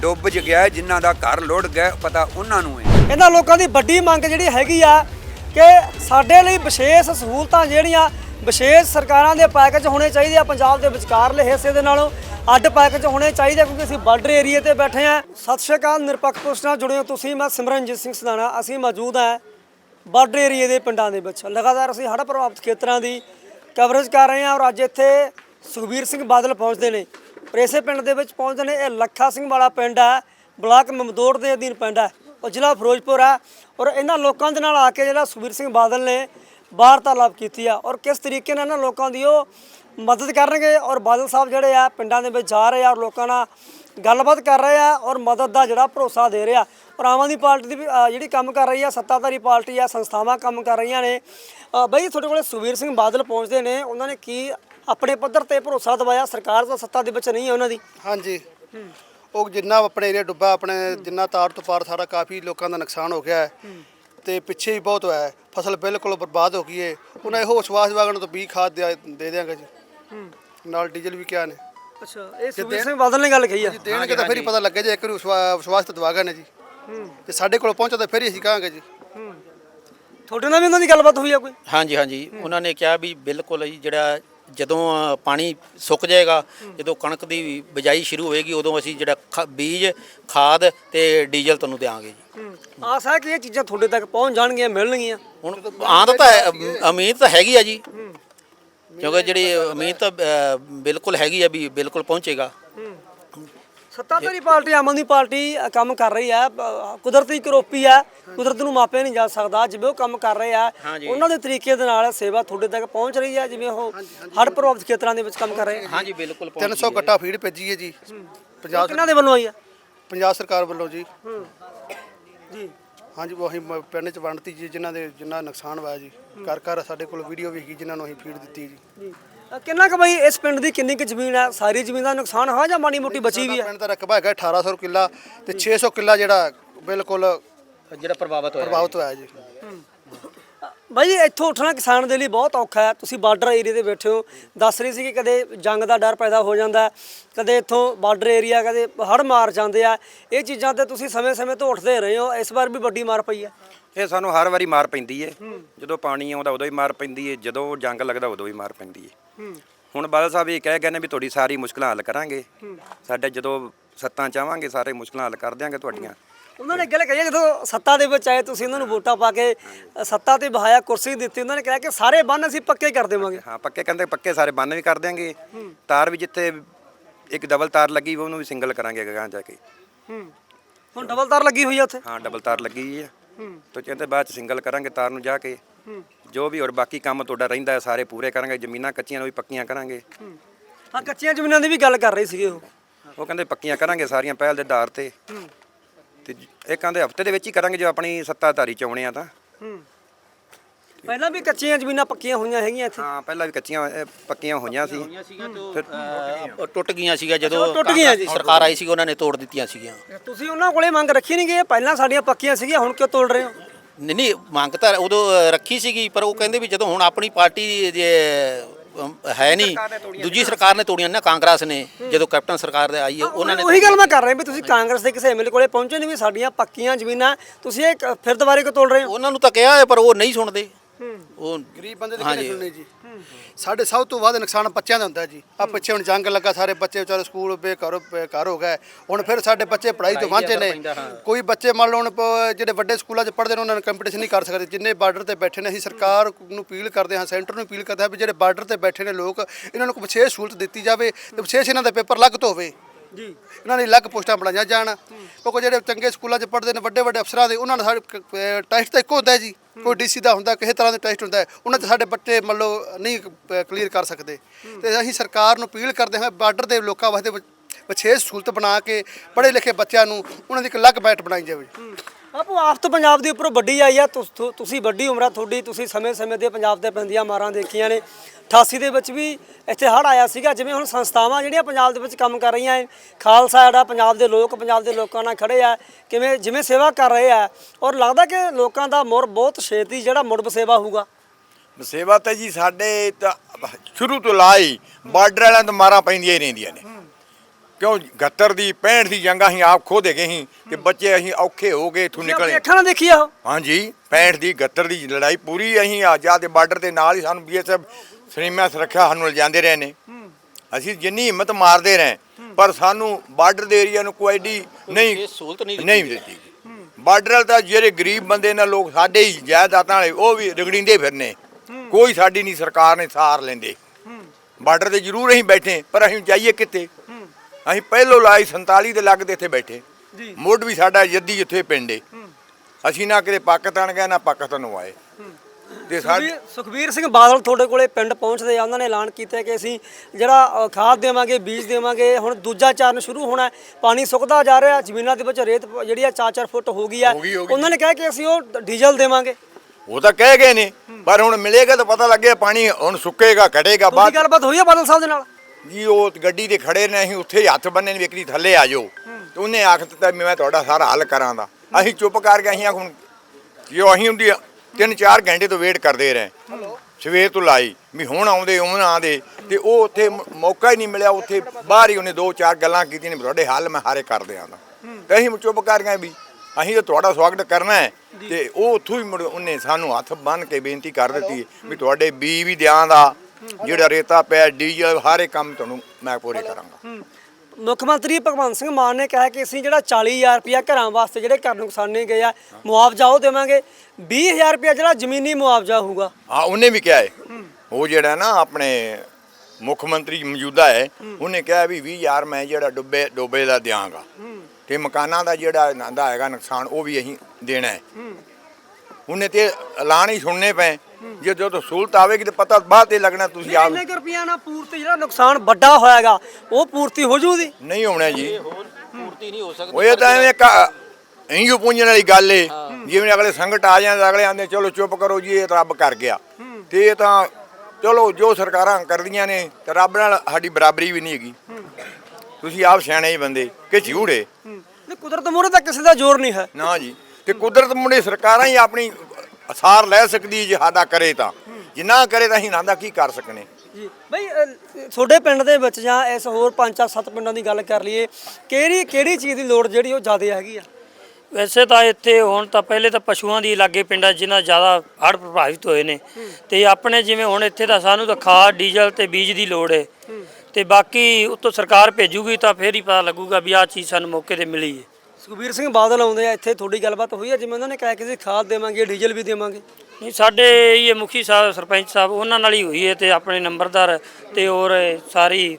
ਡੁੱਬ ਜ ਗਿਆ ਜਿਨ੍ਹਾਂ ਦਾ ਘਰ ਲੁੱਟ ਗਿਆ, ਪਤਾ ਉਹਨਾਂ ਨੂੰ ਹੈ ਇਹਨਾਂ ਲੋਕਾਂ ਦੀ ਵੱਡੀ ਮੰਗ ਜਿਹੜੀ ਹੈਗੀ ਆ ਕਿ ਸਾਡੇ ਲਈ ਵਿਸ਼ੇਸ਼ ਸਹੂਲਤਾਂ ਜਿਹੜੀਆਂ ਵਿਸ਼ੇਸ਼ ਸਰਕਾਰਾਂ ਦੇ ਪੈਕੇਜ ਹੋਣੇ ਚਾਹੀਦੇ ਆ, ਪੰਜਾਬ ਦੇ ਵਿਚਕਾਰਲੇ ਹਿੱਸੇ ਦੇ ਨਾਲੋਂ ਅੱਡ ਪੈਕੇਜ ਹੋਣੇ ਚਾਹੀਦੇ ਕਿਉਂਕਿ ਅਸੀਂ ਬਾਰਡਰ ਏਰੀਆ ਤੇ ਬੈਠੇ ਆ। ਸਤਿ ਸ਼੍ਰੀ ਅਕਾਲ, ਨਿਰਪੱਖ ਪੋਸਟ ਨਾਲ ਜੁੜੇ ਹੋ ਤੁਸੀਂ, ਮੈਂ ਸਿਮਰਨਜੀਤ ਸਿੰਘ ਸਦਾਣਾ। ਅਸੀਂ ਮੌਜੂਦ ਹਾਂ ਬਾਰਡਰ ਏਰੀਆ ਦੇ ਪਿੰਡਾਂ ਦੇ ਵਿੱਚ। ਲਗਾਤਾਰ ਅਸੀਂ ਹੜ੍ਹ ਪ੍ਰਭਾਵਿਤ ਖੇਤਰਾਂ ਦੀ ਕਵਰੇਜ ਕਰ ਰਹੇ ਹਾਂ ਔਰ ਅੱਜ ਇੱਥੇ ਸੁਖਬੀਰ ਸਿੰਘ ਬਾਦਲ ਪਹੁੰਚਦੇ ਨੇ। ਔਰ ਇਸੇ ਪਿੰਡ ਦੇ ਵਿੱਚ ਪਹੁੰਚਦੇ ਨੇ। ਇਹ ਲੱਖਾ ਸਿੰਘ ਵਾਲਾ ਪਿੰਡ ਹੈ ਬਲਾਕ ਮਮਦੋੜ ਦੇ ਅਧੀਨ ਪਿੰਡ ਹੈ ਉਹ ਜ਼ਿਲ੍ਹਾ ਫਿਰੋਜ਼ਪੁਰ ਹੈ ਔਰ ਇਹਨਾਂ ਲੋਕਾਂ ਦੇ ਨਾਲ ਆ ਕੇ ਜਿਹੜਾ ਸੁਖਬੀਰ ਸਿੰਘ ਬਾਦਲ ਨੇ ਵਾਰਤਾਲਾਪ ਕੀਤੀ ਆ। ਔਰ ਕਿਸ ਤਰੀਕੇ ਨਾਲ ਇਹਨਾਂ ਲੋਕਾਂ ਦੀ ਉਹ ਮਦਦ ਕਰਨਗੇ ਔਰ ਬਾਦਲ ਸਾਹਿਬ ਜਿਹੜੇ ਆ ਪਿੰਡਾਂ ਦੇ ਵਿੱਚ ਜਾ ਰਹੇ ਆ ਔਰ ਲੋਕਾਂ ਨਾਲ ਗੱਲਬਾਤ ਕਰ ਰਹੇ ਆ ਔਰ ਮਦਦ ਦਾ ਜਿਹੜਾ ਭਰੋਸਾ ਦੇ ਰਿਹਾ ਔਰ ਆਮ ਆਦਮੀ ਪਾਰਟੀ ਦੀ ਵੀ, ਜਿਹੜੀ ਕੰਮ ਕਰ ਰਹੀ ਆ ਸੱਤਾਧਾਰੀ ਪਾਰਟੀ ਆ ਸੰਸਥਾਵਾਂ ਕੰਮ ਕਰ ਰਹੀਆਂ ਨੇ। ਬਈ ਤੁਹਾਡੇ ਕੋਲੇ ਸੁਖਬੀਰ ਸਿੰਘ ਬਾਦਲ ਪਹੁੰਚਦੇ ਨੇ। ਉਹਨਾਂ ਨੇ ਕੀ ਆਪਣੇ ਪੱਧਰ ਤੇ ਭਰੋਸਾ ਦਿਵਾਇਆ ਸਰਕਾਰ ਦਾ ਸੱਤਾ ਦੇ ਵਿੱਚ ਨਹੀਂ ਹੈ ਉਹਨਾਂ ਦੀ। ਹਾਂਜੀ। ਉਹ ਜਿੰਨਾ ਆਪਣੇ ਏਰੀਆ ਡੁੱਬਾ ਆਪਣੇ ਜਿੰਨਾ ਤਾਰ ਤੋਂ ਪਾਰ ਸਾਰਾ ਕਾਫੀ ਲੋਕਾਂ ਦਾ ਨੁਕਸਾਨ ਹੋ ਗਿਆ ਹੈ। ਤੇ ਪਿੱਛੇ ਹੀ ਬਹੁਤ ਹੋਇਆ ਹੈ। ਫਸਲ ਬਿਲਕੁਲ ਬਰਬਾਦ ਹੋ ਗਈ ਹੈ। ਉਹਨਾਂ ਇਹੋ ਵਿਸ਼ਵਾਸ ਵਾਗਣ ਤੋਂ ਵੀ ਖਾਦ ਦੇ ਦੇ ਦਿਆਂਗੇ ਜੀ। ਨਾਲ ਡੀਜ਼ਲ ਵੀ ਕਿਹਾ ਨੇ। ਅੱਛਾ ਇਹ ਸੁਖਬੀਰ ਸਿੰਘ ਬਾਦਲ ਨੇ ਗੱਲ ਕਹੀ ਆ। ਜੇ ਦੇਣਗੇ ਤਾਂ ਫਿਰ ਹੀ ਪਤਾ ਲੱਗੇ ਜੇ ਇੱਕ ਵਾਰੀ ਵਿਸ਼ਵਾ- ਵਿਸ਼ਵਾਸ ਤਾਂ ਦਵਾਗਾ ਨੇ ਜੀ। ਤੇ ਸਾਡੇ ਕੋਲ ਪਹੁੰਚਾ ਤਾਂ ਫਿਰ ਹੀ ਅਸੀਂ ਕਹਾਂਗੇ ਜੀ। ਤੁਹਾਡੇ ਨਾਲ ਵੀ ਉਹਨਾਂ ਦੀ ਗੱਲਬਾਤ ਹੋਈ ਆ ਕੋਈ? ਹਾਂਜੀ ਹਾਂਜੀ। ਉਹਨਾਂ ਨੇ ਕਿਹਾ ਵੀ ਬਿਲਕੁਲ ਜਿਹੜਾ ਜਦੋਂ ਪਾਣੀ ਸੁੱਕ ਜਾਏਗਾ ਜਦੋਂ ਕਣਕ ਦੀ ਬਿਜਾਈ ਸ਼ੁਰੂ ਹੋਏਗੀ ਉਦੋਂ ਅਸੀਂ ਜਿਹੜਾ ਬੀਜ ਖਾਦ ਤੇ ਡੀਜ਼ਲ ਤੁਹਾਨੂੰ ਦੇਵਾਂਗੇ ਜੀ। ਆਸ ਹੈ ਕਿ ਇਹ ਚੀਜ਼ਾਂ ਤੁਹਾਡੇ ਤੱਕ ਪਹੁੰਚ ਜਾਣਗੀਆਂ ਮਿਲਣਗੀਆਂ? ਹੁਣ ਆਂਦ ਤਾਂ ਉਮੀਦ ਤਾਂ ਹੈਗੀ ਆ ਜੀ। ਕਿਉਂਕਿ ਜਿਹੜੀ ਉਮੀਦ ਤਾਂ ਬਿਲਕੁਲ ਹੈਗੀ ਆ ਵੀ ਬਿਲਕੁਲ ਪਹੁੰਚੇਗਾ। ਸੱਤਾਧਾਰੀ ਪਾਰਟੀ ਆਮ ਆਦਮੀ ਪਾਰਟੀ ਅ, ਕੰਮ ਕਰ ਰਹੀ ਹੈ। ਕੁਦਰਤੀ ਕਰੋਪੀ ਹੈ। ਕੁਦਰਤ ਨੂੰ ਮਾਪਿਆ ਨਹੀਂ ਜਾ ਸਕਦਾ। ਜਿਵੇਂ ਉਹ ਕੰਮ ਕਰ ਰਹੇ ਆ ਹਾਂਜੀ। ਉਹਨਾਂ ਦੇ ਤਰੀਕੇ ਦੇ ਨਾਲ ਸੇਵਾ ਤੁਹਾਡੇ ਤੱਕ ਪਹੁੰਚ ਰਹੀ ਹੈ। ਜਿਵੇਂ ਉਹ ਹੜ੍ਹ ਪ੍ਰਭਾਵਿਤ ਖੇਤਰਾਂ ਦੇ ਵਿੱਚ ਕੰਮ ਕਰ ਰਹੇ ਆ ਹਾਂਜੀ ਬਿਲਕੁਲ ਪਹੁੰਚ 300 ਗੱਟਾ ਫੀਡ ਭੇਜੀ ਹੈ ਜੀ। ਪੰਜਾਬ ਕਿਹਨਾਂ ਦੇ ਵੱਲੋਂ ਆਈ ਆ ਪੰਜਾਬ ਸਰਕਾਰ ਵੱਲੋਂ ਜੀ। ਜੀ। ਹਾਂਜੀ ਉਹ ਅਸੀਂ ਮ- ਪਿੰਡ ਚ ਵੰਡਤੀ ਜੀ ਜਿਨ੍ਹਾਂ ਦੇ ਜਿੰਨਾ ਨੁਕਸਾਨ ਹੋਇਆ ਜੀ। ਘਰ ਘਰ ਸਾਡੇ ਕੋਲ ਵੀਡੀਓ ਵੀ ਹੈਗੀ ਜਿਨ੍ਹਾਂ ਨੂੰ ਅਸੀਂ ਫੀਡ ਦਿੱਤੀ ਜੀ। ਕਿੰਨਾ ਕੁ ਬਈ ਇਸ ਪਿੰਡ ਦੀ ਕਿੰਨੀ ਕੁ ਜ਼ਮੀਨ ਹੈ ਸਾਰੀ ਜ਼ਮੀਨ ਦਾ ਨੁਕਸਾਨ ਹੋਇਆ ਜਾਂ ਮਾੜੀ ਮੋਟੀ ਬਚੀ ਵੀ ਹੈ ਪਿੰਡ ਦਾ ਰਕਬਾ ਹੈਗਾ 1800 ਕਿੱਲਾ ਤੇ 600 ਕਿੱਲਾ ਜਿਹੜਾ ਬਿਲਕੁਲ ਜਿਹੜਾ ਪ੍ਰਭਾਵਿਤ ਹੋਇਆ ਪ੍ਰਭਾਵਿਤ ਹੋਇਆ ਜੀ। ਬਾਈ ਇੱਥੋਂ ਉੱਠਣਾ ਕਿਸਾਨ ਦੇ ਲਈ ਬਹੁਤ ਔਖਾ ਹੈ। ਤੁਸੀਂ ਬਾਰਡਰ ਏਰੀਆ ਦੇ ਬੈਠੇ ਹੋ। ਦੱਸ ਰਹੀ ਸੀ ਕਿ ਕਦੇ ਜੰਗ ਦਾ ਡਰ ਪੈਦਾ ਹੋ ਜਾਂਦਾ ਹੈ, ਕਦੇ ਇੱਥੋਂ ਬਾਰਡਰ ਏਰੀਆ ਕਦੇ ਹੜ ਮਾਰ ਜਾਂਦੇ ਆ। ਇਹ ਚੀਜ਼ਾਂ ਤੇ ਤੁਸੀਂ ਸਮੇਂ-ਸਮੇਂ ਤੋਂ ਉੱਠਦੇ ਰਹੇ ਹੋ। ਇਸ ਵਾਰ ਵੀ ਵੱਡੀ ਮਾਰ ਪਈ ਹੈ। ਇਹ ਸਾਨੂੰ ਹਰ ਵਾਰੀ ਮਾਰ ਪੈਂਦੀ ਏ ਜਦੋਂ ਪਾਣੀ ਆਉਂਦਾ ਉਦੋਂ ਹੀ ਮਾਰ ਪੈਂਦੀ ਏ ਜਦੋਂ ਜੰਗ ਲੱਗਦਾ ਉਦੋਂ ਹੀ ਮਾਰ ਪੈਂਦੀ ਏ ਹੁਣ ਬਾਦਲ ਸਾਹਿਬ ਇਹ ਕਹਿ ਗਏ ਨੇ ਵੀ ਤੁਹਾਡੀ ਸਾਰੀ ਮੁਸ਼ਕਲਾਂ ਹੱਲ ਕਰਾਂਗੇ। ਸਾਡੇ ਜਦੋਂ ਸੱਤਾਂ ਚਾਹਾਂਗੇ ਸਾਰੇ ਮੁਸ਼ਕਲਾਂ ਹੱਲ ਕਰ ਦਿਆਂਗੇ ਤੁਹਾਡੀਆਂ। ਉਹਨਾਂ ਨੇ ਗੱਲ ਕਹੀ ਹੈ, ਜਦੋਂ ਸੱਤਾ ਦੇ ਵਿੱਚ ਆਏ ਤੁਸੀਂ ਉਹਨਾਂ ਨੂੰ ਵੋਟਾਂ ਪਾ ਕੇ ਸੱਤਾ ਤੇ ਬਹਾਇਆ ਕੁਰਸੀ ਦਿੱਤੀ ਉਹਨਾਂ ਨੇ ਕਿਹਾ ਕਿ ਸਾਰੇ ਬੰਨ ਅਸੀਂ ਪੱਕੇ ਕਰ ਦੇਵਾਂਗੇ। ਹਾਂ ਪੱਕੇ ਕਹਿੰਦੇ ਪੱਕੇ ਸਾਰੇ ਬੰਨ ਵੀ ਕਰ ਦਿਆਂਗੇ। ਤਾਰ ਵੀ ਜਿੱਥੇ ਇੱਕ ਡਬਲ ਤਾਰ ਲੱਗੀ ਉਹਨੂੰ ਵੀ ਸਿੰਗਲ ਕਰਾਂਗੇ ਅਗਾਂਹ ਜਾ ਕੇ। ਹੁਣ ਡਬਲ ਤਾਰ ਲੱਗੀ ਹੋਈ ਹੈ ਉੱਥੇ। ਹਾਂ ਡਬਲ ਤਾਰ ਲੱਗੀ ਹੈ ਤੋਂ ਕਹਿੰਦੇ ਬਾਅਦ ਚ ਸਿੰਗਲ ਕਰਾਂਗੇ ਤਾਰ ਨੂੰ ਜਾ ਕੇ। ਜੋ ਵੀ ਹੋਰ ਬਾਕੀ ਕੰਮ ਤੁਹਾਡਾ ਰਹਿੰਦਾ ਹੈ ਸਾਰੇ ਪੂਰੇ ਕਰਾਂਗੇ ਜ਼ਮੀਨਾਂ ਕੱਚੀਆਂ ਨੂੰ ਵੀ ਪੱਕੀਆਂ ਕਰਾਂਗੇ। ਹਾਂ ਕੱਚੀਆਂ ਜ਼ਮੀਨਾਂ ਦੀ ਵੀ ਗੱਲ ਕਰ ਰਹੇ ਸੀਗੇ ਉਹ। ਉਹ ਕਹਿੰਦੇ ਪੱਕੀਆਂ ਕਰਾਂਗੇ ਸਾਰੀਆਂ ਪਹਿਲ ਦੇ ਆਧਾਰ ਤੇ। ਤੇ ਇਹ ਕਹਿੰਦੇ ਹਫ਼ਤੇ ਦੇ ਵਿੱਚ ਹੀ ਕਰਾਂਗੇ ਜੋ ਆਪਣੀ ਸੱਤਾਧਾਰੀ ਚਾਉਣੇ ਆ ਤਾਂ। ਪਹਿਲਾਂ ਵੀ ਕੱਚੀਆਂ ਜ਼ਮੀਨਾਂ ਪੱਕੀਆਂ ਹੋਈਆਂ ਹੈਗੀਆਂ ਇੱਥੇ। ਹਾਂ ਪਹਿਲਾਂ ਵੀ ਕੱਚੀਆਂ ਅਹ, ਪੱਕੀਆਂ ਹੋਈਆਂ ਸੀ। ਅਹ, ਟੁੱਟ ਗਈਆਂ ਸੀਗਾ ਜਦੋਂ ਟੁੱਟ ਗਈਆਂ ਜੀ। ਸਰਕਾਰ ਆਈ ਸੀ ਉਹਨਾਂ ਨੇ ਤੋੜ ਦਿੱਤੀਆਂ ਸੀਗੀਆਂ। ਤੁਸੀਂ ਉਹਨਾਂ ਕੋਲੇ ਮੰਗ ਰੱਖੀ ਨਹੀਂ ਗਈ ਪਹਿਲਾਂ ਸਾਡੀਆਂ ਪੱਕੀਆਂ ਸੀਗੀਆਂ ਹੁਣ ਕਿਉਂ ਤੋੜ ਰਹੇ ਹੋ? ਨਹੀਂ ਨਹੀਂ ਮੰਗ ਤਾਂ ਉਦੋਂ ਰੱਖੀ ਸੀਗੀ ਪਰ ਉਹ ਕਹਿੰਦੇ ਵੀ ਜਦੋਂ ਹੁਣ ਆਪਣੀ ਪਾਰਟੀ ਜੇ ਅਮ, ਹੈ ਨਹੀਂ ਦੂਜੀ ਸਰਕਾਰ ਨੇ ਤੋੜੀਆਂ ਨਾ ਕਾਂਗਰਸ ਨੇ ਜਦੋਂ ਕੈਪਟਨ ਸਰਕਾਰ ਦੇ ਆਈ ਹੈ ਉਹਨਾਂ ਨੇ ਉਹੀ ਗੱਲ ਮੈਂ ਕਰ ਰਿਹਾ ਵੀ ਤੁਸੀਂ ਕਾਂਗਰਸ ਦੇ ਕਿਸੇ ਐਮਐਲਏ ਕੋਲੇ ਪਹੁੰਚੇ ਨਹੀਂ ਵੀ ਸਾਡੀਆਂ ਪੱਕੀਆਂ ਜ਼ਮੀਨਾਂ ਤੁਸੀਂ ਇਹ ਕ- ਫਿਰ ਦੁਬਾਰੇ ਕਿਉਂ ਤੋੜ ਰਹੇ ਹੋ? ਉਹਨਾਂ ਨੂੰ ਤਾਂ ਕਿਹਾ ਹੈ ਪਰ ਉਹ ਨਹੀਂ ਸੁਣਦੇ। ਉਹ ਗਰੀਬ ਬੰਦੇ ਦੀ ਹਾਂਜੀ। ਕਿਹਨੇ ਸੁਣਨੀ ਜੀ? ਸਾਡੇ ਸਭ ਤੋਂ ਵੱਧ ਨੁਕਸਾਨ ਬੱਚਿਆਂ ਦਾ ਹੁੰਦਾ ਜੀ। ਆ ਪਿੱਛੇ ਹੁਣ ਜੰਗ ਲੱਗਾ ਸਾਰੇ ਬੱਚੇ ਵਿਚਾਰੇ ਸਕੂਲ ਬੇਘਰ ਬੇਘਰ ਹੋ ਗਏ। ਹੁਣ ਫਿਰ ਸਾਡੇ ਬੱਚੇ ਪੜ੍ਹਾਈ ਤੋਂ ਵਾਂਝੇ ਨੇ। ਕੋਈ ਬੱਚੇ ਮੰਨ ਲਓ ਹੁਣ ਪ- ਜਿਹੜੇ ਵੱਡੇ ਸਕੂਲਾਂ 'ਚ ਪੜ੍ਹਦੇ ਨੇ ਉਹਨਾਂ ਨੂੰ ਕੰਪੀਟੀਸ਼ਨ ਨਹੀਂ ਕਰ ਸਕਦੇ। ਜਿੰਨੇ ਬਾਰਡਰ ਤੇ ਬੈਠੇ ਨੇ ਅਸੀਂ ਸਰਕਾਰ ਨੂੰ ਅਪੀਲ ਕਰਦੇ ਹਾਂ ਸੈਂਟਰ ਨੂੰ ਅਪੀਲ ਕਰਦੇ ਹਾਂ ਵੀ ਜਿਹੜੇ ਬਾਰਡਰ ਤੇ ਬੈਠੇ ਨੇ ਲੋਕ ਇਹਨਾਂ ਨੂੰ ਕੋਈ ਵਿਸ਼ੇਸ਼ ਸਹੂਲਤ ਦਿੱਤੀ ਜਾਵੇ ਤੇ ਵਿਸ਼ੇਸ਼ ਇਹਨਾਂ ਦਾ ਪੇਪਰ ਅਲੱਗ ਤੋਂ ਹੋਵੇ। ਜੀ। ਇਹਨਾਂ ਦੀ ਅਲੱਗ ਪੋਸਟਾਂ ਬਣਾਈਆਂ ਜਾਣ। ਕਿਉਂਕਿ ਜਿਹੜੇ ਚੰਗੇ ਸਕੂਲਾਂ 'ਚ ਪੜ੍ਹਦੇ ਨੇ ਵੱਡੇ ਵੱਡੇ ਅਫਸਰਾਂ ਦੇ ਉਹਨਾਂ ਦਾ ਸਾਡੇ ਟੈਸਟ ਤਾਂ ਇੱਕੋ ਹੁੰਦਾ ਹੈ ਜੀ। ਕੋਈ ਡੀਸੀ ਦਾ ਹੁੰਦਾ, ਕਿਸੇ ਤਰ੍ਹਾਂ ਦਾ ਟੈਸਟ ਹੁੰਦਾ, ਉਹਨਾਂ 'ਚ ਸਾਡੇ ਬੱਚੇ ਮੰਨ ਲਓ ਨਹੀਂ ਕਲੀਅਰ ਕਰ ਸਕਦੇ। ਤੇ ਅਸੀਂ ਸਰਕਾਰ ਨੂੰ ਅਪੀਲ ਕਰਦੇ ਹਾਂ, ਬਾਰਡਰ ਦੇ ਲੋਕਾਂ ਵਾਸਤੇ ਵਿਸ਼ੇਸ਼ ਸਹੂਲਤ ਬਣਾ ਕੇ, ਪੜ੍ਹੇ ਲਿਖੇ ਬੱਚਿਆਂ ਨੂੰ ਉਹਨਾਂ ਦੀ ਇੱਕ ਅਲੱਗ ਬੈਟ ਬਣਾਈ ਜਾਵੇ। ਆਪੋ ਆਫਤ ਪੰਜਾਬ ਦੇ ਉੱਪਰੋਂ ਵੱਡੀ ਆਈ ਆ। ਤੁਸ- ਤੁ- ਤੁਸੀਂ ਵੱਡੀ ਉਮਰ ਆ, ਤੁਹਾਡੀ, ਤੁਸੀਂ ਸਮੇਂ-ਸਮੇਂ ਦੇ ਪੰਜਾਬ ਤੇ ਪੈਂਦੀਆਂ ਮਾਰਾਂ ਦੇਖੀਆਂ ਨੇ। 88 ਦੇ ਵਿੱਚ ਵੀ ਇੱਥੇ ਹੜ੍ਹ ਆਇਆ ਸੀਗਾ, ਜਿਵੇਂ ਹੁਣ ਸੰਸਥਾਵਾਂ ਜਿਹੜੀਆਂ ਪੰਜਾਬ ਦੇ ਵਿੱਚ ਕੰਮ ਕਰ ਰਹੀਆਂ ਹੈ ਖਾਲਸਾ ਜਿਹੜਾ ਪੰਜਾਬ ਦੇ ਲੋਕ, ਪੰਜਾਬ ਦੇ ਲੋਕਾਂ ਨਾਲ ਖੜੇ ਆ, ਕਿਵੇਂ ਜਿਵੇਂ ਸੇਵਾ ਕਰ ਰਹੇ ਆ। ਔਰ ਲੱਗਦਾ ਕਿ ਲੋਕਾਂ ਦਾ ਮੁੜ ਬਹੁਤ ਛੇਤੀ ਜਿਹੜਾ ਮੁੜ ਵਸੇਵਾ ਹੋਊਗਾ। ਸੇਵਾ ਤਾਂ ਜੀ ਸਾਡੇ ਤਾਂ ਸ਼ੁਰੂ ਤੋਂ ਲਾਈ, ਬਾਰਡਰ ਵਾਲਿਆਂ ਤੋਂ ਮਾਰਾਂ ਪੈਂਦੀਆਂ ਹੀ ਰਹਿੰਦੀਆਂ ਨੇ। ਕਿਉਂ 71 ਦੀ 65 ਦੀ ਜੰਗ ਅਸੀਂ ਆਪ ਖੋ ਦੇ ਗਏ ਸੀ ਤੇ ਬੱਚੇ ਅਸੀਂ ਔਖੇ ਹੋ ਗਏ ਇਥੋਂ ਨਿਕਲੇ। ਅੱਖਾਂ ਨਾਲ ਦੇਖੀ ਆ ਹਾਂਜੀ 65 ਦੀ 71 ਦੀ ਲੜਾਈ ਪੂਰੀ ਅਸੀਂ ਆਜ਼ਾਦ ਦੇ ਬਾਰਡਰ ਦੇ ਨਾਲ ਹੀ ਸਾਨੂੰ ਬੀਐਸਐਫ ਸਨੀਮਾ ਸੁਰੱਖਿਆ ਸਾਨੂੰ ਲਿਜਾਂਦੇ ਰਹੇ ਨੇ। ਅਸੀਂ ਜਿੰਨੀ ਹਿੰਮਤ ਮਾਰਦੇ ਰਹੇ ਪਰ ਸਾਨੂੰ ਬਾਰਡਰ ਦੇ ਏਰੀਆ ਨੂੰ ਕੋਈ ਐਡੀ ਨਹੀਂ ਸਹੂਲਤ ਨਹੀਂ ਦਿੱਤੀ ਬਾਰਡਰ ਵਾਲ ਤਾਂ ਜਿਹੜੇ ਗਰੀਬ ਬੰਦੇ ਨੇ ਲੋਕ ਸਾਡੇ ਹੀ ਜਾਇਦਾਦਾਂ ਵਾਲੇ ਉਹ ਵੀ ਰਗੜਿੰਦੇ ਫਿਰਨੇ। ਕੋਈ ਸਾਡੀ ਨਹੀਂ ਸਰਕਾਰ ਨੇ ਸਾਰ ਲੈਂਦੇ। ਬਾਰਡਰ ਤੇ ਜ਼ਰੂਰ ਅਸੀਂ ਬੈਠੇ ਪਰ ਅਸੀਂ ਜਾਈਏ ਕਿੱਥੇ? ਅਸੀਂ ਪਹਿਲੋਂ ਲਾਈ 47 ਦੇ ਲੱਗ ਦੇ ਇੱਥੇ ਬੈਠੇ। ਜੀ। ਮੁੱਢ ਵੀ ਸਾਡਾ ਜੱਦੀ ਜਿੱਥੇ ਪਿੰਡੇ ਅਸੀਂ ਨਾ ਕਿਤੇ ਪਾਕਿਸਤਾਨ ਗਏ ਨਾ ਪਾਕਿਸਤਾਨ ਨੂੰ ਆਏ। ਤੇ ਸਾਡੇ ਸੁਖਬੀਰ- ਸਿੰਘ ਬਾਦਲ ਤੁਹਾਡੇ ਕੋਲੇ ਪਿੰਡ ਪਹੁੰਚਦੇ ਆ ਉਹਨਾਂ ਨੇ ਐਲਾਨ ਕੀਤਾ ਕਿ ਅਸੀਂ ਜਿਹੜਾ ਖਾਦ ਦੇਵਾਂਗੇ ਬੀਜ ਦੇਵਾਂਗੇ ਹੁਣ ਦੂਜਾ ਚਰਨ ਸ਼ੁਰੂ ਹੋਣਾ। ਪਾਣੀ ਸੁੱਕਦਾ ਜਾ ਰਿਹਾ ਜ਼ਮੀਨਾਂ ਦੇ ਵਿੱਚ ਰੇਤ ਜਿਹੜੀ ਆ 4-4 ਫੁੱਟ ਹੋ ਗਈ ਆ। ਉਹਨਾਂ ਨੇ ਕਿਹਾ ਕਿ ਅਸੀਂ ਉਹ ਡੀਜ਼ਲ ਦੇਵਾਂਗੇ। ਉਹ ਤਾਂ ਕਹਿ ਗਏ ਨੇ ਪਰ ਹੁਣ ਮਿਲੇਗਾ ਤਾਂ ਪਤਾ ਲੱਗਿਆ ਪਾਣੀ ਹੁਣ ਸੁੱਕੇਗਾ ਘਟੇਗਾ ਬਾਅਦ ਗੱਲਬਾਤ ਹੋਈ ਆ ਬਾਦਲ ਸਾਹਿਬ ਦੇ ਨਾਲ? ਜੀ, ਉਹ ਗੱਡੀ ਦੇ ਖੜੇ ਨੇ, ਅਸੀਂ ਉੱਥੇ ਹੀ ਹੱਥ ਬੰਨੇ ਨੇ ਵਿਕਰੀ ਥੱਲੇ ਆ ਜਾਓ। ਤੇ ਉਹਨੇ ਆਖ ਦਿੱਤਾ ਵੀ ਮੈਂ ਤੁਹਾਡਾ ਸਾਰਾ ਹੱਲ ਕਰਾਂਦਾ ਅਸੀਂ ਚੁੱਪ ਕਰਕੇ ਅਸੀਂ ਆਖ ਹੁਣ ਜੋ ਅਸੀਂ ਉਹਦੀ ਤਿੰਨ ਚਾਰ ਘੰਟੇ ਤੋਂ ਵੇਟ ਕਰਦੇ ਰਹੇ। ਸਵੇਰ ਤੋਂ ਲਾਈ, ਵੀ ਹੁਣ ਆਉਂਦੇ ਹੁਣ ਆਉਂਦੇ। ਤੇ ਉਹ ਉੱਥੇ ਮੌਕਾ ਹੀ ਨਹੀਂ ਮਿਲਿਆ, ਉੱਥੇ ਬਾਹਰ ਹੀ ਉਹਨੇ ਦੋ ਚਾਰ ਗੱਲਾਂ ਕੀਤੀਆਂ ਨੇ ਤੁਹਾਡੇ ਹੱਲ ਮੈਂ ਹਾਰੇ ਕਰ ਦਿਆਂਗਾ ਤੇ ਅਸੀਂ ਚੁੱਪ ਕਰ ਗਏ ਵੀ ਅਸੀਂ ਤਾਂ ਤੁਹਾਡਾ ਸਵਾਗਤ ਕਰਨਾ ਹੈ। ਤੇ ਉਹ ਉੱਥੋਂ ਹੀ ਮੁੜ ਉਹਨੇ ਸਾਨੂੰ ਹੱਥ ਬੰਨ ਕੇ ਬੇਨਤੀ ਕਰ ਦਿੱਤੀ ਵੀ ਤੁਹਾਡੇ ਬੀ ਵੀ ਦਿਆਂ ਦਾ ਜਿਹੜਾ ਰੇਤਾ ਪਿਆ ਡੀਜ਼ਲ ਹਰ ਇੱਕ ਕੰਮ ਤੁਹਾਨੂੰ ਮੈਂ ਪੂਰੇ ਕਰਾਂਗਾ। ਮੁੱਖ ਮੰਤਰੀ ਭਗਵੰਤ ਸਿੰਘ ਮਾਨ ਨੇ ਕਿਹਾ ਕਿ ਅਸੀਂ ਜਿਹੜਾ 40000 ਰੁਪਇਆ ਘਰਾਂ ਵਾਸਤੇ ਜਿਹੜੇ ਘਰ ਨੁਕਸਾਨੇ ਗਏ ਆ ਮੁਆਵਜ਼ਾ ਉਹ ਦੇਵਾਂਗੇ। 20000 ਰੁਪਇਆ ਜਿਹੜਾ ਜ਼ਮੀਨੀ ਮੁਆਵਜ਼ਾ ਹੋਊਗਾ। ਹਾਂ ਉਹਨੇ ਵੀ ਕਿਹਾ ਹੈ। ਉਹ ਜਿਹੜਾ ਨਾ ਆਪਣੇ ਮੁੱਖ ਮੰਤਰੀ ਮੌਜੂਦਾ ਹੈ। ਉਹਨੇ ਕਿਹਾ ਵੀ 20000 ਮੈਂ ਜਿਹੜਾ ਡੁੱਬੇ ਡੋਬੇ ਦਾ ਦਿਆਂਗਾ। ਤੇ ਮਕਾਨਾਂ ਦਾ ਜਿਹੜਾ ਨਾਂਦਾ ਹੈਗਾ ਨੁਕਸਾਨ ਉਹ ਵੀ ਅਸੀਂ ਦੇਣਾ ਹੈ। ਉਹਨੇ ਤੇ ਐਲਾਨ ਹੀ ਸੁਣਨੇ ਪਏ। ਜੇ ਜਦੋਂ ਸਹੂਲਤ ਆਵੇਗੀ ਤੇ ਪਤਾ ਬਾਅਦ ਤੇ ਲੱਗਣਾ ਤੁਸੀਂ ਆਪ। ਇੰਨੇ ਕੁ ਰੁਪਈਆ ਨਾਲ ਪੂਰਤੀ ਜਿਹੜਾ ਨੁਕਸਾਨ ਵੱਡਾ ਹੋਇਆਗਾ ਉਹ ਪੂਰਤੀ ਹੋ ਜੂਗੀ? ਨਹੀਂ ਹੋਣਾ ਜੀ। ਹੋਰ ਪੂਰਤੀ ਨਹੀਂ ਹੋ ਸਕਦੀ। ਉਹ ਇਹ ਤਾਂ ਐਵੇਂ ਇੰਜੂ ਪੁੰਜਣ ਵਾਲੀ ਗੱਲ ਏ। ਜਿਵੇਂ ਅਗਲੇ ਸੰਕਟ ਆ ਜਾਂਦੇ ਅਗਲੇ ਆਂਦੇ ਚਲੋ ਚੁੱਪ ਕਰੋ ਜੀ ਇਹ ਤਾਂ ਰੱਬ ਕਰ ਗਿਆ। ਤੇ ਇਹ ਤਾਂ ਚਲੋ ਜੋ ਸਰਕਾਰਾਂ ਕਰਦੀਆਂ ਨੇ ਤੇ ਰੱਬ ਨਾਲ ਸਾਡੀ ਬਰਾਬਰੀ ਵੀ ਨਹੀਂ ਹੈਗੀ। ਤੁਸੀਂ ਆਪ ਸਿਆਣੇ ਹੀ ਬੰਦੇ ਕਿ ਝੂੜੇ ਨਹੀਂ ਕੁਦਰਤ ਮੂਹਰੇ ਤਾਂ ਕਿਸੇ ਦਾ ਜ਼ੋਰ ਨਹੀਂ ਹੈ। ਨਾ ਜੀ। ਤੇ ਕੁਦਰਤ ਮੁੰਡੇ ਸਰਕਾਰਾਂ ਹੀ ਆਪਣੀ ਅਸਾਰ ਲੈ ਸਕਦੀ ਜੇ ਸਾਡਾ ਕਰੇ ਤਾਂ। ਜਿੰਨਾ ਕਰੇ ਤਾਂ ਅਸੀਂ ਨਾਂਦਾ ਕੀ ਕਰ ਸਕਨੇ? ਜੀ ਬਈ ਤੁਹਾਡੇ ਪਿੰਡ ਦੇ ਵਿੱਚ ਜਾਂ ਇਸ ਹੋਰ ਪੰਜ ਚਾਰ ਸੱਤ ਪਿੰਡਾਂ ਦੀ ਗੱਲ ਕਰ ਲਈਏ ਕਿਹੜੀ ਕਿਹੜੀ ਚੀਜ਼ ਦੀ ਲੋੜ ਜਿਹੜੀ ਉਹ ਜ਼ਿਆਦਾ ਹੈਗੀ ਆ? ਵੈਸੇ ਤਾਂ ਇੱਥੇ ਹੁਣ ਤਾਂ ਪਹਿਲੇ ਤਾਂ ਪਸ਼ੂਆਂ ਦੀ ਲਾਗੇ ਪਿੰਡਾਂ ਜਿਨ੍ਹਾਂ ਜ਼ਿਆਦਾ ਹੜ੍ਹ ਪ੍ਰਭਾਵਿਤ ਹੋਏ ਨੇ ਤੇ ਆਪਣੇ ਜਿਵੇਂ ਹੁਣ ਇੱਥੇ ਤਾਂ ਸਾਨੂੰ ਤਾਂ ਖਾਦ ਡੀਜ਼ਲ ਤੇ ਬੀਜ ਦੀ ਲੋੜ ਹੈ ਤੇ ਬਾਕੀ ਉੱਤੋਂ ਸਰਕਾਰ ਭੇਜੂਗੀ ਤਾਂ ਫੇਰ ਹੀ ਪਤਾ ਲੱਗੂਗਾ ਵੀ ਆਹ ਚੀਜ਼ ਸਾਨੂੰ ਮੌਕੇ ਤੇ ਮਿਲੀ ਹੈ ਸੁਖਬੀਰ ਸਿੰਘ ਬਾਦਲ ਆਉਂਦੇ ਆ ਇੱਥੇ ਤੁਹਾਡੀ ਗੱਲਬਾਤ ਹੋਈ ਆ ਜਿਵੇਂ ਉਹਨਾਂ ਨੇ ਕਿਹਾ ਕਿ ਅਸੀਂ ਖਾਦ ਦੇਵਾਂਗੇ ਡੀਜ਼ਲ ਵੀ ਦੇਵਾਂਗੇ। ਨਹੀਂ ਸਾਡੇ ਇਹ ਮੁਖੀ ਸਾਹਿਬ ਸਰਪੰਚ ਸਾਹਿਬ ਉਹਨਾਂ ਨਾਲ ਹੀ ਹੋਈ ਹੈ ਤੇ ਆਪਣੇ ਨੰਬਰਦਾਰ ਤੇ ਹੋਰ ਸਾਰੀ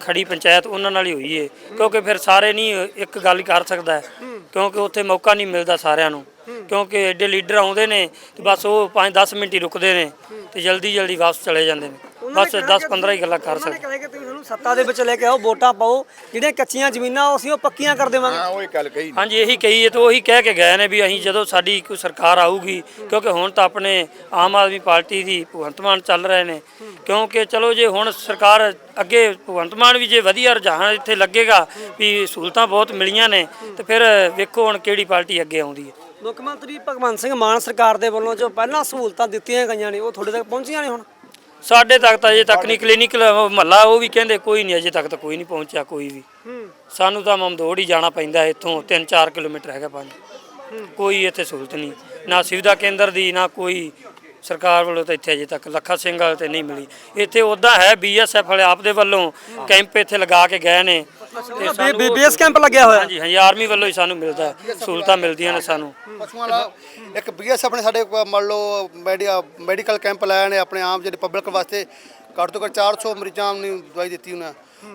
ਖੜੀ ਪੰਚਾਇਤ ਉਹਨਾਂ ਨਾਲ ਹੀ ਹੋਈ ਹੈ ਕਿਉਂਕਿ ਫਿਰ ਸਾਰੇ ਨਹੀਂ ਇੱਕ ਗੱਲ ਕਰ ਸਕਦਾ ਕਿਉਂਕਿ ਉੱਥੇ ਮੌਕਾ ਨਹੀਂ ਮਿਲਦਾ ਸਾਰਿਆਂ ਨੂੰ। ਕਿਉਂਕਿ ਐਡੇ ਲੀਡਰ ਆਉਂਦੇ ਨੇ ਤੇ ਬਸ ਉਹ 5-10 ਮਿੰਟ ਹੀ ਰੁਕਦੇ ਨੇ ਤੇ ਜਲਦੀ ਜਲਦੀ ਵਾਪਸ ਚਲੇ ਜਾਂਦੇ ਨੇ। ਬਸ 10-15 ਹੀ ਗੱਲਾਂ ਕਰ ਸਕਦੇ। ਸੱਤਾ ਦੇ ਵਿੱਚ ਲੈ ਕੇ ਆਓ ਵੋਟਾਂ ਪਾਓ ਜਿਹੜੀਆਂ ਕੱਚੀਆਂ ਜ਼ਮੀਨਾਂ ਉਹ ਅਸੀਂ ਉਹ ਪੱਕੀਆਂ ਕਰ ਦੇਵਾਂਗੇ। ਹਾਂ ਉਹ ਹੀ ਗੱਲ ਕਹੀ। ਹਾਂਜੀ ਇਹੀ ਕਹੀ ਹੈ ਤੇ ਉਹੀ ਕਹਿ ਕੇ ਗਏ ਨੇ ਵੀ ਅਸੀਂ ਜਦੋਂ ਸਾਡੀ ਕੋਈ ਸਰਕਾਰ ਆਊਗੀ ਕਿਉਂਕਿ ਹੁਣ ਤਾਂ ਆਪਣੇ ਆਮ ਆਦਮੀ ਪਾਰਟੀ ਦੀ ਭਗਵੰਤ ਮਾਨ ਚੱਲ ਰਹੇ ਨੇ। ਕਿਉਂਕਿ ਚਲੋ ਜੇ ਹੁਣ ਸਰਕਾਰ ਅੱਗੇ ਭਗਵੰਤ ਮਾਨ ਵੀ ਜੇ ਵਧੀਆ ਰੁਝਾਨ ਇੱਥੇ ਲੱਗੇਗਾ ਵੀ ਸਹੂਲਤਾਂ ਬਹੁਤ ਮਿਲੀਆਂ ਨੇ ਤੇ ਫਿਰ ਵੇਖੋ ਹੁਣ ਕਿਹੜੀ ਪਾਰਟੀ ਅੱਗੇ ਆਉਂਦੀ ਹੈ। ਮੁੱਖ ਮੰਤਰੀ ਭਗਵੰਤ ਸਿੰਘ ਮਾਨ ਸਰਕਾਰ ਦੇ ਵੱਲੋਂ ਜੋ ਪਹਿਲਾਂ ਸਹੂਲਤਾਂ ਦਿੱਤੀਆਂ ਗਈਆਂ ਨੇ ਉਹ ਤੁਹਾਡੇ ਤੱਕ ਪਹੁੰਚੀਆਂ ਨੇ ਹੁਣ? ਸਾਡੇ ਤੱਕ ਤਾਂ ਅਜੇ ਤੱਕ ਨਹੀਂ ਕਲੀਨਿਕ ਮਹੱਲਾ ਉਹ ਵੀ ਕਹਿੰਦੇ ਕੋਈ ਨਹੀਂ ਅਜੇ ਤੱਕ ਤਾਂ ਕੋਈ ਨਹੀਂ ਪਹੁੰਚਿਆ ਕੋਈ ਵੀ। ਸਾਨੂੰ ਤਾਂ ਮਮਦੋੜ ਹੀ ਜਾਣਾ ਪੈਂਦਾ ਇੱਥੋਂ 3-4 ਕਿਲੋਮੀਟਰ ਹੈਗਾ ਪੰਜ। ਕੋਈ ਇੱਥੇ ਸਹੂਲਤ ਨਹੀਂ ਨਾ ਸੁਵਿਧਾ ਕੇਂਦਰ ਦੀ ਨਾ ਕੋਈ ਸਰਕਾਰ ਵੱਲੋਂ ਤਾਂ ਇੱਥੇ ਅਜੇ ਤੱਕ ਲੱਖਾ ਸਿੰਘ ਵਾਲੇ ਤੇ ਨਹੀਂ ਮਿਲੀ। ਇੱਥੇ ਉਦਾਂ ਹੈ ਬੀਐਸਐਫ ਵਾਲੇ ਆਪ ਦੇ ਵੱਲੋਂ ਕੈਂਪ ਇੱਥੇ ਲਗਾ ਕੇ ਗਏ ਨੇ। ਤੇ ਬੇਸ ਕੈਂਪ ਲੱਗਿਆ ਹੋਇਆ? ਹਾਂਜੀ ਹਾਂਜੀ ਆਰਮੀ ਵੱਲੋਂ ਹੀ ਸਾਨੂੰ ਮਿਲਦਾ ਹੈ, ਸਹੂਲਤਾਂ ਮਿਲਦੀਆਂ ਨੇ ਸਾਨੂੰ। ਪਸ਼ੂਆਂ ਦਾ ਇੱਕ ਬੀਐਸਐਫ ਨੇ ਸਾਡੇ ਮੰਨ ਲਓ ਮੈਡੀਆ ਮੈਡੀਕਲ ਕੈਂਪ ਲਾਇਆ ਨੇ ਆਪਣੇ ਆਮ ਜਿਹੜੇ ਪਬਲਿਕ ਵਾਸਤੇ। ਘੱਟ ਤੋਂ ਘੱਟ 400 ਮਰੀਜ਼ਾਂ ਨੂੰ ਦਵਾਈ ਦਿੱਤੀ ਉਹਨਾਂ।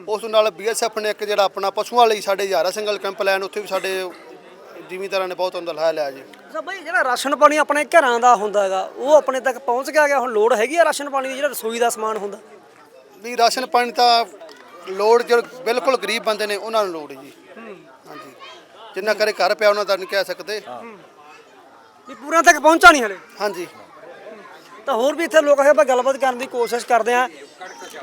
ਉਸ ਨਾਲ ਬੀਐਸਐਫ ਨੇ ਇੱਕ ਜਿਹੜਾ ਆਪਣਾ ਪਸ਼ੂਆਂ ਲਈ ਸਾਡੇ ਹਜ਼ਾਰਾ ਸਿੰਗਲ ਕੈਂਪ ਲਾਇਆ ਨੇ ਉੱਥੇ ਵੀ ਸਾਡੇ ਜ਼ਿਮੀਂਦਾਰਾਂ ਨੇ ਬਹੁਤ ਅੰਦਰ ਲਾਇਆ ਲਿਆ ਜੀ। ਅੱਛਾ ਬਈ ਜਿਹੜਾ ਰਾਸ਼ਨ ਪਾਣੀ ਆਪਣੇ ਘਰਾਂ ਦਾ ਹੁੰਦਾ ਹੈਗਾ ਉਹ ਆਪਣੇ ਤੱਕ ਪਹੁੰਚ ਗਿਆ ਗਿਆ ਹੁਣ ਲੋੜ ਹੈਗੀ ਆ ਰਾਸ਼ਨ ਪਾਣੀ ਦੀ ਜਿਹੜਾ ਰਸੋਈ ਦਾ ਸਮਾਨ ਹੁੰਦਾ? ਵੀ ਰਾਸ਼ਨ ਪਾਣੀ ਤਾਂ ਲੋੜ ਜਿਹੜੇ ਬਿਲਕੁਲ ਗਰੀਬ ਬੰਦੇ ਨੇ ਉਹਨਾਂ ਨੂੰ ਲੋੜ ਹੈ। ਜੀ ਹਾਂਜੀ। ਜਿੰਨਾ ਕਰੇ ਘਰ ਪਿਆ ਉਹਨਾਂ ਦਾ ਨਹੀਂ ਕਹਿ ਸਕਦੇ। ਵੀ ਪੂਰਿਆਂ ਤੱਕ ਪਹੁੰਚਾ ਨਹੀਂ ਹਲੇ? ਹਾਂਜੀ। ਤਾਂ ਹੋਰ ਵੀ ਇੱਥੇ ਲੋਕ ਹੈ ਆਪਾਂ ਗੱਲਬਾਤ ਕਰਨ ਦੀ ਕੋਸ਼ਿਸ਼ ਕਰਦੇ ਆ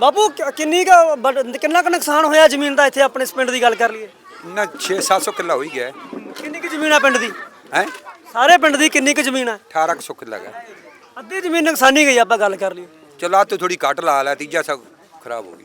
ਬਾਪੂ ਕਿ- ਕਿੰਨੀ ਕੁ ਵੱਡ- ਕਿੰਨਾ ਕੁ ਨੁਕਸਾਨ ਹੋਇਆ ਜ਼ਮੀਨ ਦਾ ਇੱਥੇ ਆਪਣੇ ਇਸ ਪਿੰਡ ਦੀ ਗੱਲ ਕਰ ਲਈਏ? ਨਾ 6-700 ਕਿੱਲਾ ਹੋਈ ਗਿਆ। ਕਿੰਨੀ ਕੁ ਜ਼ਮੀਨ ਆ ਪਿੰਡ ਦੀ? ਹੈ? ਸਾਰੇ ਪਿੰਡ ਦੀ ਕਿੰਨੀ ਕੁ ਜ਼ਮੀਨ ਆ? 1800 ਕਿੱਲਾ ਗਾ ਅੱਧੀ ਜ਼ਮੀਨ ਨੁਕਸਾਨੀ ਗਈ ਆਪਾਂ ਗੱਲ ਕਰ ਲਈਏ। ਚਲੋ ਤੇ ਥੋੜੀ ਘੱਟ ਲਾ ਲਿਆ ਤੀਜਾ ਸਭ ਖਰਾਬ ਹੋ ਗਈ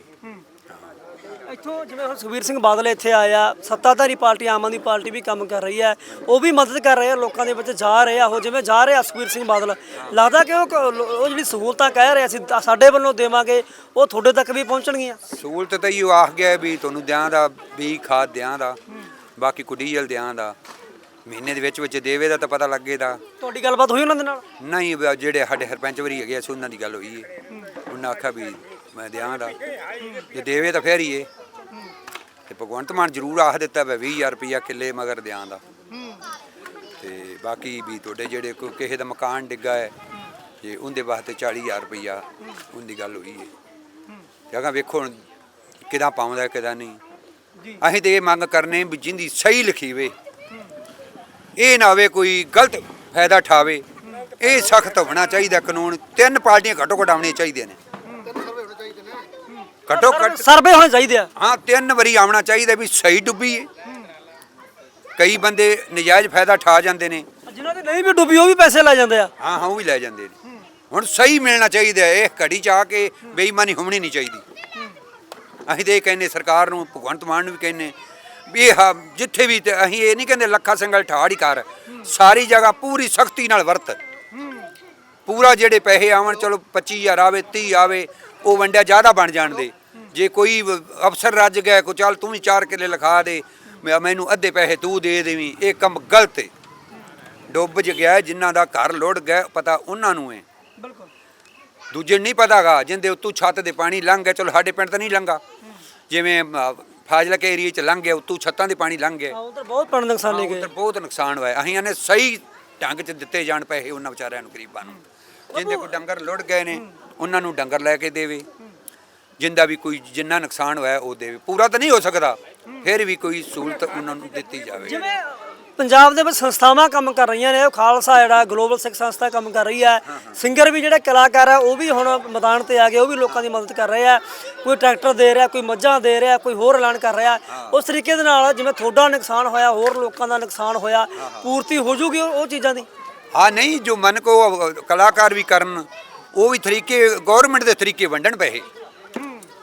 ਇੱਥੋਂ ਜਿਵੇਂ ਹੁਣ ਸੁਖਬੀਰ ਸਿੰਘ ਬਾਦਲ ਇੱਥੇ ਆਇਆ ਸੱਤਾਧਾਰੀ ਪਾਰਟੀ ਆਮ ਆਦਮੀ ਪਾਰਟੀ ਵੀ ਕੰਮ ਕਰ ਰਹੀ ਹੈ ਉਹ ਵੀ ਮਦਦ ਕਰ ਰਹੇ ਆ ਲੋਕਾਂ ਦੇ ਵਿੱਚ ਜਾ ਰਹੇ ਆ ਉਹ ਜਿਵੇਂ ਜਾ ਰਹੇ ਆ ਸੁਖਬੀਰ ਸਿੰਘ ਬਾਦਲ। ਲੱਗਦਾ ਕਿ ਉਹ ਉਹ ਜਿਹੜੀ ਸਹੂਲਤਾਂ ਕਹਿ ਰਹੇ ਤਾਂ ਸਾਡੇ ਵੱਲੋਂ ਦੇਵਾਂਗੇ ਉਹ ਤੁਹਾਡੇ ਤੱਕ ਵੀ ਪਹੁੰਚਣਗੀਆਂ। ਸਹੂਲਤ ਤਾਂ ਇਹ ਆਖ ਗਿਆ ਵੀ ਤੁਹਾਨੂੰ ਦਿਆਂ ਦਾ ਵੀ ਖਾਦ ਦਿਆਂ ਦਾ ਬਾਕੀ ਕੋਈ ਡੀਜ਼ਲ ਦਿਆਂ ਦਾ। ਮਹੀਨੇ ਦੇ ਵਿੱਚ ਵਿੱਚ ਦੇਵੇ ਦਾ ਤਾਂ ਪਤਾ ਲੱਗੇਦਾ ਤੁਹਾਡੀ ਗੱਲਬਾਤ ਹੋਈ ਉਹਨਾਂ ਦੇ ਨਾਲ? ਨਹੀਂ ਜਿਹੜੇ ਸਾਡੇ ਸਰਪੰਚ ਵਰੀ ਹੈਗੇ ਸੀ ਉਹਨਾਂ ਦੀ ਗੱਲ ਹੋਈ ਹੈ ਉਹਨਾਂ ਆਖਿਆ ਵੀ ਮੈਂ ਦਿਆਂ ਦਾ। ਜੇ ਦੇਵੇ ਤਾਂ ਫੇਰ ਹੀ ਏ। ਤੇ ਭਗਵੰਤ ਮਾਨ ਜ਼ਰੂਰ ਆਖ ਦਿੱਤਾ ਵੀ 20000 ਰੁਪਇਆ ਕਿੱਲੇ ਮਗਰ ਦਿਆਂ ਦਾ। ਤੇ ਬਾਕੀ ਵੀ ਤੁਹਾਡੇ ਜਿਹੜੇ ਕੋਈ ਕਿਸੇ ਦਾ ਮਕਾਨ ਡਿੱਗਾ ਹੈ ਜੇ ਉਹਦੇ ਵਾਸਤੇ 40000 ਰੁਪਇਆ ਉਹਦੀ ਗੱਲ ਹੋਈ ਹੈ। ਤੇ ਅਗਾ ਵੇਖੋ ਹੁਣ ਕਿਦਾਂ ਪਾਉਂਦਾ ਕਿਦਾਂ ਨਹੀਂ। ਅਸੀਂ ਤੇ ਇਹ ਮੰਗ ਕਰਨੇ ਵੀ ਜਿੰਦੀ ਸਹੀ ਲਿਖੀ ਵੇ। ਇਹ ਨਾ ਹੋਵੇ ਕੋਈ ਗਲਤ ਫਾਇਦਾ ਠਾਵੇ। ਇਹ ਸਖਤ ਹੋਣਾ ਚਾਹੀਦਾ ਕਾਨੂੰਨ ਤਿੰਨ ਪਾਰਟੀਆਂ ਘੱਟੋ ਘੱਟ ਆਉਣੀਆਂ ਚਾਹੀਦੀਆਂ ਨੇ। ਘੱਟੋ ਘੱਟ ਸਰਵੇ ਹੋਣੇ ਚਾਹੀਦੇ ਆ। ਹਾਂ ਤਿੰਨ ਵਾਰੀ ਆਉਣਾ ਚਾਹੀਦਾ ਵੀ ਸਹੀ ਡੁੱਬੀ ਏ। ਕਈ ਬੰਦੇ ਨਜਾਇਜ਼ ਫਾਇਦਾ ਠਾ ਜਾਂਦੇ ਨੇ। ਜਿਨ੍ਹਾਂ ਦੇ ਨਹੀਂ ਵੀ ਡੁੱਬੀ ਉਹ ਵੀ ਪੈਸੇ ਲੈ ਜਾਂਦੇ ਆ। ਹਾਂ ਹਾਂ ਉਹ ਵੀ ਲੈ ਜਾਂਦੇ ਨੇ। ਹੁਣ ਸਹੀ ਮਿਲਣਾ ਚਾਹੀਦਾ ਹੈ, ਇਹ ਘੜੀ ਚ ਆ ਕੇ ਬੇਈਮਾਨੀ ਹੋਣੀ ਨਹੀਂ ਚਾਹੀਦੀ। ਅਸੀਂ ਤੇ ਇਹ ਕਹਿੰਦੇ ਸਰਕਾਰ ਨੂੰ ਭਗਵੰਤ ਮਾਨ ਨੂੰ ਵੀ ਕਹਿੰਦੇ ਵੀ ਇਹ ਹਾ- ਜਿੱਥੇ ਵੀ ਤੇ ਅਸੀਂ ਇਹ ਨਹੀਂ ਕਹਿੰਦੇ ਲੱਖਾ ਸਿੰਘਲ ਠਾੜ ਹੀ ਕਰ। ਸਾਰੀ ਜਗ੍ਹਾ ਪੂਰੀ ਸਖਤੀ ਨਾਲ ਵਰਤ। ਪੂਰਾ ਜਿਹੜੇ ਪੈਸੇ ਆਵਣ ਚਲੋ 25000 ਆਵੇ 30 ਆਵੇ ਉਹ ਵੰਡਿਆ ਜ਼ਿਆਦਾ ਬਣ ਜਾਣ ਦੇ ਜੇ ਕੋਈ ਅਫਸਰ ਰੱਜ ਗਿਆ ਕੋ ਚੱਲ ਤੂੰ ਵੀ 4 ਕਿੱਲੇ ਲਿਖਾ ਦੇ ਮੈਨੂੰ ਅੱਧੇ ਪੈਸੇ ਤੂੰ ਦੇ ਦੇਵੀਂ ਇਹ ਕੰਮ ਗਲਤ ਹੈ ਡੁੱਬ ਜ ਗਿਆ ਜਿਨ੍ਹਾਂ ਦਾ ਘਰ ਲੁੜ ਗਿਆ ਪਤਾ ਉਹਨਾਂ ਨੂੰ ਹੈ ਬਿਲਕੁਲ। ਦੂਜੇ ਨਹੀਂ ਪਤਾਗਾ ਜਿੰਦੇ ਉੱਤੋਂ ਛੱਤ ਦੇ ਪਾਣੀ ਲੰਘ ਗਿਆ ਚਲੋ ਸਾਡੇ ਪਿੰਡ ਤਾਂ ਨਹੀਂ ਲੰਘਾ। ਜਿਵੇਂ ਅ, ਫਾਜ਼ਿਲਕੇ ਏਰੀਏ ਚ ਲੰਘ ਗਿਆ ਉੱਤੋਂ ਛੱਤਾਂ ਦੇ ਪਾਣੀ ਲੰਘ ਗਿਆ। ਉਧਰ ਬਹੁਤ ਪਿੰਡ ਨੁਕਸਾਨੇ ਗਏ। ਉੱਧਰ ਬਹੁਤ ਨੁਕਸਾਨ ਹੋਇਆ। ਅਸੀਂ ਇਹਨੇ ਸਹੀ ਢੰਗ ਚ ਦਿੱਤੇ ਜਾਣ ਪੈਸੇ ਉਹਨਾਂ ਵਿਚਾਰਿਆਂ ਨੂੰ ਗਰੀਬਾਂ ਨੂੰ। ਜਿੰਦੇ ਕੋਈ ਡੰਗਰ ਲੁੜ ਗਏ ਨੇ ਉਹਨਾਂ ਨੂੰ ਡੰਗਰ ਲੈ ਕੇ ਦੇਵੇ। ਜਿੰਦਾ ਵੀ ਕੋਈ ਜਿੰਨਾ ਨੁਕਸਾਨ ਹੋਇਆ ਉਹ ਦੇਵੇ। ਪੂਰਾ ਤਾਂ ਨਹੀਂ ਹੋ ਸਕਦਾ। ਫਿਰ ਵੀ ਕੋਈ ਸਹੂਲਤ ਉਹਨਾਂ ਨੂੰ ਦਿੱਤੀ ਜਾਵੇ। ਜਿਵੇਂ ਪੰਜਾਬ ਦੇ ਵਿੱਚ ਸੰਸਥਾਵਾਂ ਕੰਮ ਕਰ ਰਹੀਆਂ ਨੇ ਉਹ ਖਾਲਸਾ ਜਿਹੜਾ ਗਲੋਬਲ ਸਿੱਖ ਸੰਸਥਾ ਕੰਮ ਕਰ ਰਹੀ ਹੈ। ਸਿੰਗਰ ਵੀ ਜਿਹੜੇ ਕਲਾਕਾਰ ਆ ਉਹ ਵੀ ਹੁਣ ਮੈਦਾਨ ਤੇ ਆ ਗਏ ਉਹ ਵੀ ਲੋਕਾਂ ਦੀ ਮਦਦ ਕਰ ਰਹੇ ਆ। ਕੋਈ ਟਰੈਕਟਰ ਦੇ ਰਿਹਾ ਕੋਈ ਮੱਝਾਂ ਦੇ ਰਿਹਾ ਕੋਈ ਹੋਰ ਐਲਾਨ ਕਰ ਰਿਹਾ। ਉਸ ਤਰੀਕੇ ਦੇ ਨਾਲ ਜਿਵੇਂ ਤੁਹਾਡਾ ਨੁਕਸਾਨ ਹੋਇਆ ਹੋਰ ਲੋਕਾਂ ਦਾ ਨੁਕਸਾਨ ਹੋਇਆ ਪੂਰਤੀ ਹੋ ਜੂਗੀ ਉਹ ਉਹ ਚੀਜ਼ਾਂ ਦੀ? ਹਾਂ ਨਹੀਂ ਜੋ ਮਨ ਕੋ ਕਲਾਕਾਰ ਵੀ ਕਰਨ ਉਹ ਵੀ ਤਰੀਕੇ ਗਵਰਨਮੈਂਟ ਦੇ ਤਰੀਕੇ ਵੰਡਣ ਪੈਸੇ।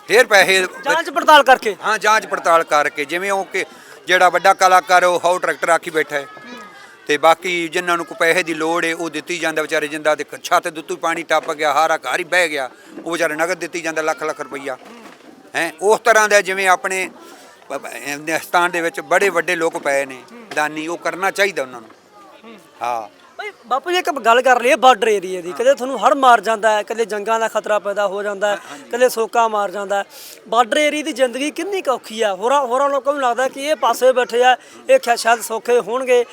ਫਿਰ ਪੈਸੇ ਜਾਂਚ ਪੜਤਾਲ ਕਰਕੇ? ਹਾਂ ਜਾਂਚ ਪੜਤਾਲ ਕਰਕੇ ਜਿਵੇਂ ਉਹ ਕਿ ਜਿਹੜਾ ਵੱਡਾ ਕਲਾਕਾਰ ਉਹ ਹਾਊ ਟਰੈਕਟਰ ਆਖੀ ਬੈਠਾ ਹੈ। ਤੇ ਬਾਕੀ ਜਿਨ੍ਹਾਂ ਨੂੰ ਕੋਈ ਪੈਸੇ ਦੀ ਲੋੜ ਹੈ ਉਹ ਦਿੱਤੀ ਜਾਂਦਾ ਵਿਚਾਰੇ ਜਿੰਦਾ ਦੇ ਛੱਤ ਦੇ ਉੱਤੋਂ ਹੀ ਪਾਣੀ ਟੱਪ ਗਿਆ ਹਾਰਾ ਘਰ ਹੀ ਬਹਿ ਗਿਆ ਉਹ ਵਿਚਾਰੇ ਨਗਦ ਦਿੱਤੀ ਜਾਂਦਾ ਲੱਖ ਲੱਖ ਰੁਪਈਆ। ਹੈ ਉਸ ਤਰ੍ਹਾਂ ਦਾ ਜਿਵੇਂ ਆਪਣੇ ਹਿੰਦੁਸਤਾਨ ਦੇ ਵਿੱਚ ਬੜੇ ਵੱਡੇ ਲੋਕ ਪਏ ਨੇ ਦਾਨੀ ਉਹ ਕਰਨਾ ਚਾਹੀਦਾ ਉਹਨਾਂ ਨੂੰ। ਹਾਂ। ਬਾਪੂ ਜੀ ਇੱਕ ਗੱਲ ਕਰ ਲਈਏ ਬਾਰਡਰ ਏਰੀਆ ਦੀ। ਕਦੇ ਤੁਹਾਨੂੰ ਹੜ ਮਾਰ ਜਾਂਦਾ ਹੈ ਕਦੇ ਜੰਗਾਂ ਦਾ ਖਤਰਾ ਪੈਦਾ ਹੋ ਜਾਂਦਾ ਹੈ ਕਦੇ ਸੋਕਾ ਮਾਰ ਜਾਂਦਾ ਹੈ। ਬਾਰਡਰ ਏਰੀਆ ਦੀ ਜ਼ਿੰਦਗੀ ਕਿੰਨੀ ਕੁ ਔਖੀ ਆ। ਹੋਰਾਂ ਹੋਰਾਂ ਲੋਕਾਂ ਨੂੰ ਲੱਗਦਾ ਕਿ ਇਹ ਪਾਸੇ ਬੈਠੇ ਆ ਇਹ ਸ਼ਾਇਦ ਸੌਖੇ ਹੋਣਗੇ।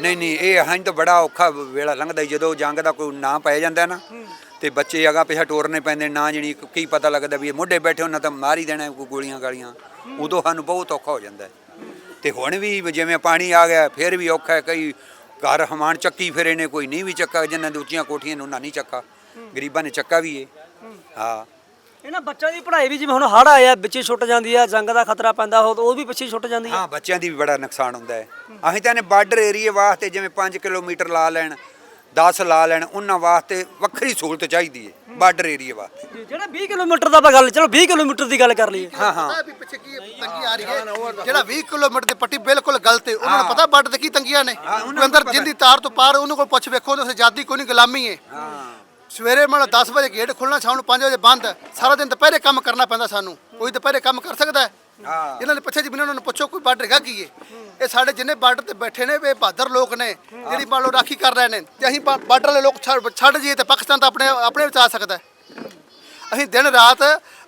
ਨਹੀਂ। ਨਹੀਂ ਇਹ ਹਾਂ ਤਾਂ ਬੜਾ ਔਖਾ ਵੇਲਾ ਲੰਘਦਾ ਈ। ਜਦੋਂ ਜੰਗ ਦਾ ਕੋਈ ਨਾਂ ਪੈ ਜਾਂਦਾ ਨਾ ਤੇ ਬੱਚੇ ਅਗਾ ਪਿਛਾ ਟੋਰਨੇ ਪੈਂਦੇ ਨਾ ਜਣੀ ਕੀ ਪਤਾ ਲੱਗਦਾ ਵੀ ਇਹ ਮੋਢੇ ਬੈਠੇ ਉਹਨਾਂ ਤਾਂ ਮਾਰ ਹੀ ਦੇਣਾ ਕੋਈ ਗੋਲੀਆਂ ਗਾਲੀਆਂ। ਉਦੋਂ ਸਾਨੂੰ ਬਹੁਤ ਔਖਾ ਹੋ ਜਾਂਦਾ ਹੈ। ਤੇ ਹੁਣ ਵੀ ਜਿਵੇਂ ਪਾਣੀ ਆ ਗਿਆ ਫਿਰ ਵੀ ਔਖਾ ਹੈ ਕਈ ਘਰ ਹਮਾਨ ਚੱਕੀ ਫਿਰੇ ਨੇ ਕੋਈ ਨਹੀਂ ਵੀ ਚੱਕਾ ਜਿਨ੍ਹਾਂ ਦੀ ਉੱਚੀਆਂ ਕੋਠੀਆਂ ਨੇ ਉਹਨਾਂ ਨਹੀਂ ਚੱਕਾ। ਗਰੀਬਾਂ ਨੇ ਚੱਕਾ ਵੀ ਏ। ਹਾਂ। ਇਹਨਾਂ ਬੱਚਿਆਂ ਦੀ ਪੜ੍ਹਾਈ ਵੀ ਜਿਵੇਂ ਹੁਣ ਹੜ ਆਇਆ ਵਿੱਚ ਹੀ ਛੁੱਟ ਜਾਂਦੀ ਆ ਜੰਗ ਦਾ ਖਤਰਾ ਪੈਂਦਾ ਹੋ ਉਹ ਵੀ ਪਿੱਛੇ ਛੁੱਟ ਜਾਂਦੀ ਆ। ਹਾਂ ਬੱਚਿਆਂ ਦੀ ਵੀ ਬੜਾ ਨੁਕਸਾਨ ਹੁੰਦਾ ਹੈ। ਅਸੀਂ ਤਾਂ ਨੇ ਬਾਰਡਰ ਏਰੀਆ ਵਾਸਤੇ ਜਿਵੇਂ 5 ਕਿਲੋਮੀਟਰ ਲਾ ਲੈਣ 10 ਲਾ ਲੈਣ ਉਹਨਾਂ ਵਾਸਤੇ ਵੱਖਰੀ ਸਹੂਲਤ ਚਾਹੀਦੀ ਹੈ ਬਾਰਡਰ ਏਰੀਆ ਵਾਸਤੇ। ਜਿਹੜਾ 20 ਕਿਲੋਮੀਟਰ ਦਾ ਆਪਾਂ ਗੱਲ ਚਲੋ 20 ਕਿਲੋਮੀਟਰ ਦੀ ਗੱਲ ਕਰ ਲਈਏ। ਹਾਂ ਹਾਂ। ਪਤਾ ਵੀ ਪਿੱਛੇ ਕੀ ਤੰਗੀ ਆ ਰਹੀ ਹੈ। ਜਿਹੜਾ 20 ਕਿਲੋਮੀਟਰ ਦੀ ਪੱਟੀ ਬਿਲਕੁਲ ਗਲਤ ਹੈ। ਉਹਨਾਂ ਨੂੰ ਪਤਾ ਬਾਰਡਰ ਤੇ ਕੀ ਤੰਗੀਆਂ ਨੇ? ਕੋਈ ਅੰਦਰ ਜਿੰਦੀ ਤਾਰ ਤੋਂ ਪਾਰ ਉਹਨੂੰ ਕੋਲ ਪੁੱਛ ਵੇਖੋ ਤੇ ਆਜ਼ਾਦੀ ਕੋਈ ਨਹੀਂ ਗੁਲਾਮੀ ਹੈ। ਸਵੇਰੇ ਮਤਲਬ 10 ਵਜੇ ਗੇਟ ਖੁੱਲਣਾ ਸ਼ਾਮ ਨੂੰ 5 ਵਜੇ ਬੰਦ। ਸਾਰਾ ਦਿਨ ਦੁਪਹਿਰੇ ਕੰਮ ਕਰਨਾ ਪੈਂਦਾ ਸਾਨੂੰ। ਕੋਈ ਦੁਪਹਿਰੇ ਕੰਮ ਕਰ ਸਕਦਾ ਹਾਂ। ਇਹਨਾਂ ਦੇ ਪਿੱਛੇ ਜਿਵੇਂ ਉਹਨਾਂ ਨੂੰ ਪੁੱਛੋ ਕੋਈ ਬਾਰਡਰ ਹੈਗਾ ਕੀ ਹੈ ਇਹ ਸਾਡੇ ਜਿੰਨੇ ਬਾਰਡਰ ਤੇ ਬੈਠੇ ਨੇ ਇਹ ਬਹਾਦਰ ਲੋਕ ਨੇ ਜਿਹੜੀ ਮੰਨ ਲਓ ਰਾਖੀ ਕਰ ਰਹੇ ਨੇ ਤੇ ਅਸੀਂ ਬਾਰਡਰ ਵਾਲੇ ਲੋਕ ਛੱਡ ਜਾਈਏ ਤੇ ਪਾਕਿਸਤਾਨ ਤਾਂ ਆਪਣੇ ਆਪਣੇ ਵਿੱਚ ਆ ਸਕਦਾ ਅਸੀਂ ਦਿਨ ਰਾਤ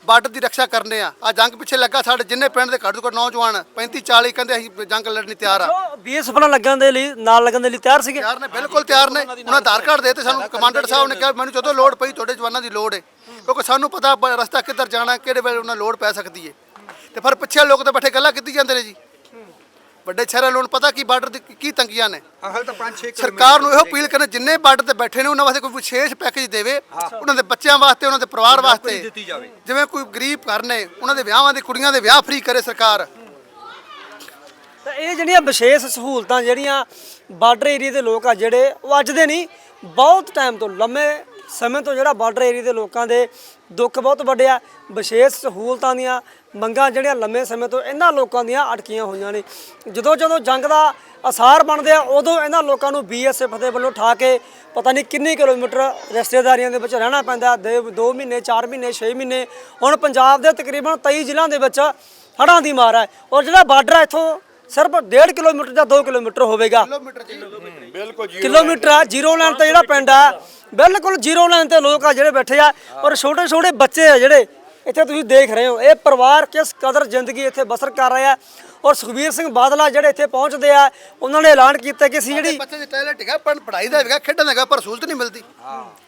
ਬਾਰਡਰ ਦੀ ਰੱਖਿਆ ਕਰਨੇ ਆ। ਆ ਜੰਗ ਪਿੱਛੇ ਲੱਗਾ ਸਾਡੇ ਜਿੰਨੇ ਪਿੰਡ ਦੇ ਘੱਟ ਤੋਂ ਘੱਟ ਨੌਜਵਾਨ 35 40 ਕਹਿੰਦੇ ਅਸੀਂ ਜੰਗ ਲੜਨੀ ਤਿਆਰ ਆ। ਬੀਐਸਐਫ ਨਾਲ ਲੱਗਣ ਦੇ ਲਈ ਨਾਲ ਲੱਗਣ ਦੇ ਲਈ ਤਿਆਰ ਸੀਗੇ? ਤਿਆਰ ਨੇ ਬਿਲਕੁਲ ਤਿਆਰ ਨੇ। ਉਹਨਾਂ ਆਧਾਰ ਕਾਰਡ ਦੇ ਤੇ ਸਾਨੂੰ ਕਮਾਂਡਰ ਸਾਹਿਬ ਨੇ ਕਿਹਾ ਮੈਨੂੰ ਜਦੋਂ ਲੋੜ ਪਈ ਤੁਹਾਡੇ ਜਵਾਨਾਂ ਦੀ ਲੋੜ ਹੈ ਕਿਉਂਕਿ ਸਾਨੂੰ ਪਤਾ ਰਸਤਾ ਕਿੱਧਰ ਜਾਣਾ ਕਿਹੜੇ ਵੇਲੇ ਉਹਨਾਂ ਲੋੜ ਪੈ ਸਕਦੀ ਹੈ ਤੇ ਫਿਰ ਪਿੱਛੇ ਲੋਕ ਤਾਂ ਬੈਠੇ ਗੱਲਾਂ ਕੀਤੀ ਜਾਂਦੇ ਨੇ ਜੀ। ਵੱਡੇ ਸ਼ਹਿਰਾਂ ਲੋਨ ਪਤਾ ਕੀ ਬਾਰਡਰ ਦੀ ਕੀ- ਤੰਗੀਆਂ ਨੇ। ਹਲ ਤਾਂ 5-6 ਸਰਕਾਰ ਨੂੰ ਇਹੋ ਅਪੀਲ ਕਰਨਾ ਜਿੰਨੇ ਬਾਰਡਰ ਤੇ ਬੈਠੇ ਨੇ ਉਹਨਾਂ ਵਾਸਤੇ ਕੋਈ ਵਿਸ਼ੇਸ਼ ਪੈਕੇਜ ਦੇਵੇ ਉਹਨਾਂ ਦੇ ਬੱਚਿਆਂ ਵਾਸਤੇ ਉਹਨਾਂ ਦੇ ਪਰਿਵਾਰ ਵਾਸਤੇ। ਜਾਵੇ। ਜਿਵੇਂ ਕੋਈ ਗਰੀਬ ਘਰ ਨੇ ਉਹਨਾਂ ਦੇ ਵਿਆਹਾਂ ਦੇ ਕੁੜੀਆਂ ਦੇ ਵਿਆਹ ਫ੍ਰੀ ਕਰੇ ਸਰਕਾਰ। ਤਾਂ ਇਹ ਜਿਹੜੀਆਂ ਵਿਸ਼ੇਸ਼ ਸਹੂਲਤਾਂ ਜਿਹੜੀਆਂ ਬਾਰਡਰ ਏਰੀਆ ਦੇ ਲੋਕ ਆ ਜਿਹੜੇ ਉਹ ਅੱਜ ਦੇ ਨਹੀਂ ਬਹੁਤ ਟਾਈਮ ਤੋਂ ਲੰਮੇ ਸਮੇਂ ਤੋਂ ਜਿਹੜਾ ਬਾਰਡਰ ਏਰੀਆ ਦੇ ਲੋਕਾਂ ਦੇ ਦੁੱਖ ਬਹੁਤ ਵੱਡੇ ਆ, ਵਿਸ਼ੇਸ਼ ਸਹੂਲਤਾਂ ਦੀਆਂ ਮੰਗਾਂ ਜਿਹੜੀਆਂ ਲੰਮੇ ਸਮੇਂ ਤੋਂ ਇਹਨਾਂ ਲੋਕਾਂ ਦੀਆਂ ਅਟਕੀਆਂ ਹੋਈਆਂ ਨੇ। ਜਦੋਂ ਜਦੋਂ ਜੰਗ ਦਾ ਅਸਾਰ ਬਣਦੇ ਆ, ਉਦੋਂ ਇਹਨਾਂ ਲੋਕਾਂ ਨੂੰ ਬੀਐਸਐਫ ਦੇ ਵੱਲੋਂ ਠਾ ਕੇ ਪਤਾ ਨਹੀਂ ਕਿੰਨੇ ਕਿਲੋਮੀਟਰ ਰਿਸ਼ਤੇਦਾਰੀਆਂ ਦੇ ਵਿੱਚ ਰਹਿਣਾ ਪੈਂਦਾ, ਦੇ 2 ਮਹੀਨੇ 4 ਮਹੀਨੇ 6 ਮਹੀਨੇ। ਹੁਣ ਪੰਜਾਬ ਦੇ ਤਕਰੀਬਨ 23 ਜ਼ਿਲ੍ਹਿਆਂ ਦੇ ਵਿੱਚ ਹੜ੍ਹਾਂ ਦੀ ਮਾਰ ਹੈ ਔਰ ਜਿਹੜਾ ਬਾਰਡਰ ਹੈ ਇੱਥੋਂ ਸਿਰਫ 1.5 ਕਿਲੋਮੀਟਰ ਜਾਂ 2 ਕਿਲੋਮੀਟਰ ਹੋਵੇਗਾ। ਬਿਲਕੁਲ ਜੀ ਕਿਲੋਮੀਟਰ ਆ ਜ਼ੀਰੋ ਲਾਈਨ ਤੇ ਜਿਹੜਾ ਪਿੰਡ ਆ ਬਿਲਕੁਲ ਜ਼ੀਰੋ ਲਾਈਨ ਤੇ ਲੋਕ ਆ ਜਿਹੜੇ ਬੈਠੇ ਆ ਔਰ ਛੋਟੇ ਛੋਟੇ ਬੱਚੇ ਆ ਜਿਹੜੇ ਇੱਥੇ ਤੁਸੀਂ ਦੇਖ ਰਹੇ ਹੋ ਇਹ ਪਰਿਵਾਰ ਕਿਸ ਕਦਰ ਜ਼ਿੰਦਗੀ ਇੱਥੇ ਬਸਰ ਕਰ ਰਿਹਾ ਆ ਔਰ ਸੁਖਬੀਰ ਸਿੰਘ ਬਾਦਲਾ ਜਿਹੜੇ ਇੱਥੇ ਪਹੁੰਚਦੇ ਆ ਉਹਨਾਂ ਨੇ ਐਲਾਨ ਕੀਤਾ ਕਿ ਅਸੀਂ ਜਿਹੜੀ ਬੱਚੇ ਦੇ ਟੈਲੈਂਟ ਹੈਗਾ ਪਰ ਪੜ੍ਹਾਈ ਦਾ ਹੈਗਾ ਖੇਡਣ ਦਾ ਹੈਗਾ ਪਰ ਸਹੂਲਤ ਨਹੀਂ ਮਿਲਦੀ।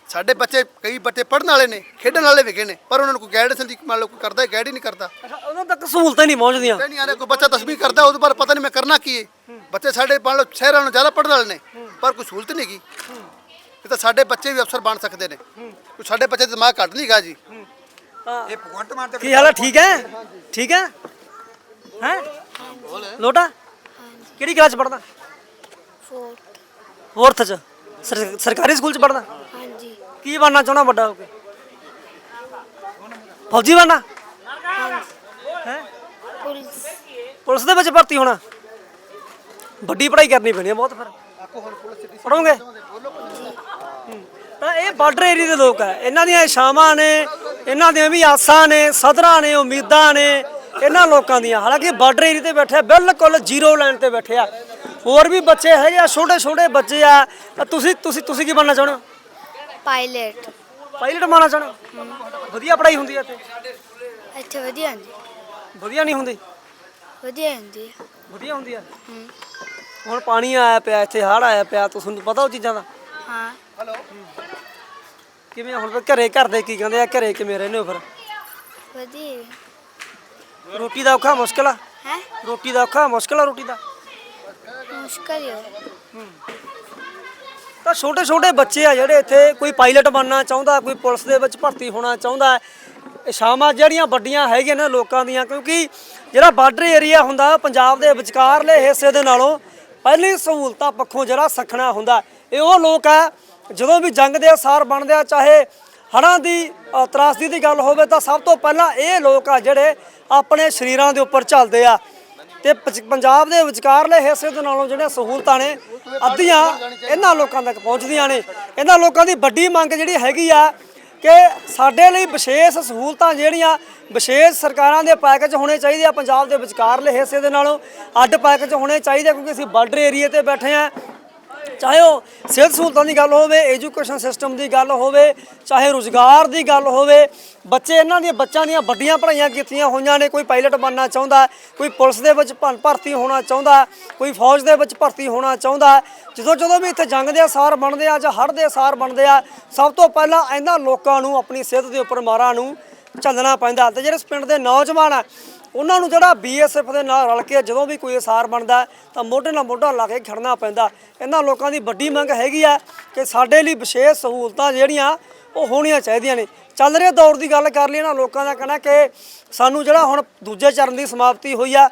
ਸਾਡੇ ਬੱਚੇ ਕਈ ਬੱਚੇ ਪੜ੍ਹਨ ਵਾਲੇ ਨੇ ਖੇਡਣ ਵਾਲੇ ਵਿਗੇ ਨੇ ਪਰ ਉਹਨਾਂ ਨੂੰ ਕੋਈ ਗਾਈਡੈਂਸ ਦੀ ਮੰਨ ਲਓ ਕੋਈ ਕਰਦਾ ਗਾਈਡ ਹੀ ਨਹੀਂ ਕਰਦਾ। ਉਹਨਾਂ ਤੱਕ ਸਹੂਲਤਾਂ ਨਹੀਂ ਪਹੁੰਚਦੀਆਂ। ਨਹੀਂ ਆ ਰਿਹਾ ਕੋਈ ਬੱਚਾ ਦਸਵੀਂ ਕਰਦਾ ਉਹਦੇ ਬਾਰੇ ਪਤਾ ਨਹੀਂ ਮੈਂ ਕਰਨਾ ਕੀ ਹੈ। ਬੱਚੇ ਸਾਡੇ ਮੰਨ ਲਓ ਸ਼ਹਿਰਾਂ ਨੂੰ ਜ਼ਿਆਦਾ ਪੜ੍ਹਨ ਵਾਲੇ ਨੇ ਪਰ ਕੋਈ ਸਹੂਲਤ ਨਹੀਂ ਹੈਗੀ। ਇਹ ਤਾਂ ਸਾਡੇ ਬੱਚੇ ਵੀ ਅਫਸਰ ਬਣ ਸਕਦੇ ਨੇ। ਕੋਈ ਸਾਡੇ ਬੱਚੇ ਦਿਮਾਗ ਘੱਟ ਨਹੀਂ ਗਾ ਜੀ। ਇਹ ਭਗਵੰਤ ਮਾਨ ਤਾਂ ਕੀ ਹਾਲ ਹੈ? ਠੀਕ ਹੈ? ਠੀਕ ਹੈ? ਹੈ? ਲੋਟਾ? ਕਿਹੜੀ ਕਲਾਸ ਪੜਦਾ ਫੋਰਥ ਫੋਰਥ ਚ। ਸਰ- ਸਰਕਾਰੀ ਸਕੂਲ ਚ ਪੜਦਾ ਹਾਂਜੀ। ਕੀ ਬਣਨਾ ਚਾਹੁੰਦਾ ਵੱਡਾ ਹੋ ਕੇ? ਫੌਜੀ ਬਣਨਾ? ਹੈ? ਪੁਲਿਸ। ਪੁਲਿਸ ਦੇ ਵਿੱਚ ਭਰਤੀ ਹੋਣਾ? ਵੱਡੀ ਪੜ੍ਹਾਈ ਕਰਨੀ ਪੈਣੀ ਹੈ ਬਹੁਤ ਫਿਰ। ਪੜੋਗੇ ਤਾਂ ਇਹ ਬਾਰਡਰ ਏਰੀਆ ਦੇ ਲੋਕ ਆ ਇਹਨਾਂ ਦੀਆਂ ਇਸ਼ਾਵਾਂ ਨੇ ਇਹਨਾਂ ਦੀਆਂ ਵੀ ਆਸਾਂ ਨੇ ਸਦਰਾਂ ਨੇ ਉਮੀਦਾਂ ਨੇ ਇਹਨਾਂ ਲੋਕਾਂ ਦੀਆਂ। ਹਾਲਾਂਕਿ ਬਾਰਡਰ ਏਰੀਆ ਤੇ ਬੈਠੇ ਆ, ਬਿਲਕੁਲ ਜ਼ੀਰੋ ਲਾਈਨ ਤੇ ਬੈਠੇ ਆ। ਹੋਰ ਵੀ ਬੱਚੇ ਹੈਗੇ ਆ ਛੋਟੇ ਛੋਟੇ ਬੱਚੇ ਆ। ਤਾਂ ਤੁਸੀਂ ਤੁਸੀਂ ਤੁਸੀਂ ਕੀ ਬਣਨਾ ਚਾਹੁੰਦੇ ਹੋ? ਪਾਇਲਟ ਪਾਇਲਟ ਬਣਨਾ ਚਾਹੁੰਦੇ ਹੋ? ਵਧੀਆ ਪੜ੍ਹਾਈ ਹੁੰਦੀ ਹੈ ਇੱਥੇ? ਇੱਥੇ ਵਧੀਆ ਹੁੰਦੀ। ਵਧੀਆ ਨਹੀਂ ਹੁੰਦੀ? ਵਧੀਆ ਹੁੰਦੀ ਹੈ। ਵਧੀਆ ਹੁੰਦੀ ਆ? ਹੁਣ ਪਾਣੀ ਆਇਆ ਪਿਆ ਇੱਥੇ ਹੜ੍ਹ ਆਇਆ ਪਿਆ ਤੁਹਾਨੂੰ ਪਤਾ ਉਹ ਚੀਜ਼ਾਂ ਦਾ? ਹਾਂ। ਕਿਵੇਂ ਹੁਣ ਫਿਰ ਘਰੇ ਘਰ ਦੇ ਕੀ ਕਹਿੰਦੇ ਆ? ਘਰੇ ਕਿਵੇਂ ਰਹਿੰਦੇ ਹੋ ਫਿਰ? ਵਧੀਆ। ਰੋਟੀ ਦਾ ਔਖਾ ਮੁਸ਼ਕਲ ਆ? ਹੈ? ਰੋਟੀ ਦਾ ਔਖਾ ਮੁਸ਼ਕਲ ਆ ਰੋਟੀ ਦਾ? ਮੁਸ਼ਕਲ ਹੀ ਹੋ। ਤਾਂ ਛੋਟੇ ਛੋਟੇ ਬੱਚੇ ਆ ਜਿਹੜੇ ਇੱਥੇ ਕੋਈ ਪਾਇਲਟ ਬਣਨਾ ਚਾਹੁੰਦਾ ਕੋਈ ਪੁਲਿਸ ਦੇ ਵਿੱਚ ਭਰਤੀ ਹੋਣਾ ਚਾਹੁੰਦਾ ਹੈ। ਜਿਹੜੀਆਂ ਵੱਡੀਆਂ ਹੈਗੀਆਂ ਨੇ ਲੋਕਾਂ ਦੀਆਂ ਕਿਉਂਕਿ ਜਿਹੜਾ ਬਾਰਡਰ ਏਰੀਆ ਹੁੰਦਾ ਪੰਜਾਬ ਦੇ ਵਿਚਕਾਰਲੇ ਹਿੱਸੇ ਦੇ ਨਾਲੋਂ ਪਹਿਲੀ ਸਹੂਲਤਾਂ ਪੱਖੋਂ ਜਿਹੜਾ ਸਖਣਾ ਹੁੰਦਾ ਇਹ ਉਹ ਲੋਕ ਆ ਜਦੋਂ ਵੀ ਜੰਗ ਦੇ ਅਸਾਰ ਬਣਦੇ ਆ, ਚਾਹੇ ਹੜ੍ਹਾਂ ਦੀ ਤਰਾਸਦੀ ਦੀ ਗੱਲ ਹੋਵੇ, ਤਾਂ ਸਭ ਤੋਂ ਪਹਿਲਾਂ ਇਹ ਲੋਕ ਆ ਜਿਹੜੇ ਆਪਣੇ ਸਰੀਰਾਂ ਦੇ ਉੱਪਰ ਚੱਲਦੇ ਆ। ਤੇ ਪੰਜਾਬ ਦੇ ਵਿਚਕਾਰਲੇ ਹਿੱਸੇ ਦੇ ਨਾਲੋਂ ਜਿਹੜੀਆਂ ਸਹੂਲਤਾਂ ਨੇ, ਅੱਧੀਆਂ ਇਹਨਾਂ ਲੋਕਾਂ ਤੱਕ ਪਹੁੰਚਦੀਆਂ ਨੇ। ਇਹਨਾਂ ਲੋਕਾਂ ਦੀ ਵੱਡੀ ਮੰਗ ਜਿਹੜੀ ਹੈਗੀ ਆ ਕਿ ਸਾਡੇ ਲਈ ਵਿਸ਼ੇਸ਼ ਸਹੂਲਤਾਂ ਜਿਹੜੀਆਂ ਵਿਸ਼ੇਸ਼ ਸਰਕਾਰਾਂ ਦੇ ਪੈਕੇਜ ਹੋਣੇ ਚਾਹੀਦੇ ਆ, ਪੰਜਾਬ ਦੇ ਵਿਚਕਾਰਲੇ ਹਿੱਸੇ ਦੇ ਨਾਲੋਂ ਅੱਡ ਪੈਕੇਜ ਹੋਣੇ ਚਾਹੀਦੇ ਆ, ਕਿਉਂਕਿ ਅਸੀਂ ਬਾਰਡਰ ਏਰੀਆ ਤੇ ਬੈਠੇ ਆ। ਚਾਹੇ ਉਹ ਸਿਹਤ ਸਹੂਲਤਾਂ ਦੀ ਗੱਲ ਹੋਵੇ ਐਜੂਕੇਸ਼ਨ ਸਿਸਟਮ ਦੀ ਗੱਲ ਹੋਵੇ, ਚਾਹੇ ਰੁਜ਼ਗਾਰ ਦੀ ਗੱਲ ਹੋਵੇ, ਬੱਚੇ ਇਹਨਾਂ ਦੀਆਂ ਬੱਚਿਆਂ ਦੀਆਂ ਵੱਡੀਆਂ ਪੜ੍ਹਾਈਆਂ ਕੀਤੀਆਂ ਹੋਈਆਂ ਨੇ, ਕੋਈ ਪਾਇਲਟ ਬਣਨਾ ਚਾਹੁੰਦਾ, ਕੋਈ ਪੁਲਿਸ ਦੇ ਵਿੱਚ ਭਰਤੀ ਹੋਣਾ ਚਾਹੁੰਦਾ, ਕੋਈ ਫੌਜ ਦੇ ਵਿੱਚ ਭਰਤੀ ਹੋਣਾ ਚਾਹੁੰਦਾ, ਜਦੋਂ ਜਦੋਂ ਵੀ ਇੱਥੇ ਜੰਗ ਦੇ ਅਸਾਰ ਬਣਦੇ ਆ ਜਾਂ ਹੜ੍ਹ ਦੇ ਅਸਾਰ ਬਣਦੇ ਆ, ਸਭ ਤੋਂ ਪਹਿਲਾਂ ਇਹਨਾਂ ਲੋਕਾਂ ਨੂੰ, ਆਪਣੀ ਸਿਹਤ ਦੇ ਉੱਪਰ ਮਾਰਾਂ ਨੂੰ ਚੱਲਣਾ ਪੈਂਦਾ। ਤੇ ਜਿਹੜੇ ਪਿੰਡ ਦੇ ਨੌਜਵਾਨ ਆ ਉਹਨਾਂ ਨੂੰ ਜਿਹੜਾ ਬੀਐਸਐਫ ਦੇ ਨਾਲ ਰਲ ਕੇ ਜਦੋਂ ਵੀ ਕੋਈ ਅਸਾਰ ਬਣਦਾ ਤਾਂ ਮੋਢੇ ਨਾਲ ਮੋਢਾ ਲਾ ਕੇ ਖੜਨਾ ਪੈਂਦਾ। ਇਹਨਾਂ ਲੋਕਾਂ ਦੀ ਵੱਡੀ ਮੰਗ ਹੈਗੀ ਆ ਕਿ ਸਾਡੇ ਲਈ ਵਿਸ਼ੇਸ਼ ਸਹੂਲਤਾਂ ਜਿਹੜੀਆਂ ਉਹ ਹੋਣੀਆਂ ਚਾਹੀਦੀਆਂ ਨੇ। ਚੱਲ ਰਹੇ ਦੌਰ ਦੀ ਗੱਲ ਕਰ ਲਈ, ਇਹਨਾਂ ਲੋਕਾਂ ਦਾ ਕਹਿਣਾ ਕਿ ਸਾਨੂੰ ਜਿਹੜਾ ਹੁਣ ਦੂਜੇ ਚਰਨ ਦੀ ਸਮਾਪਤੀ ਹੋਈ ਆ,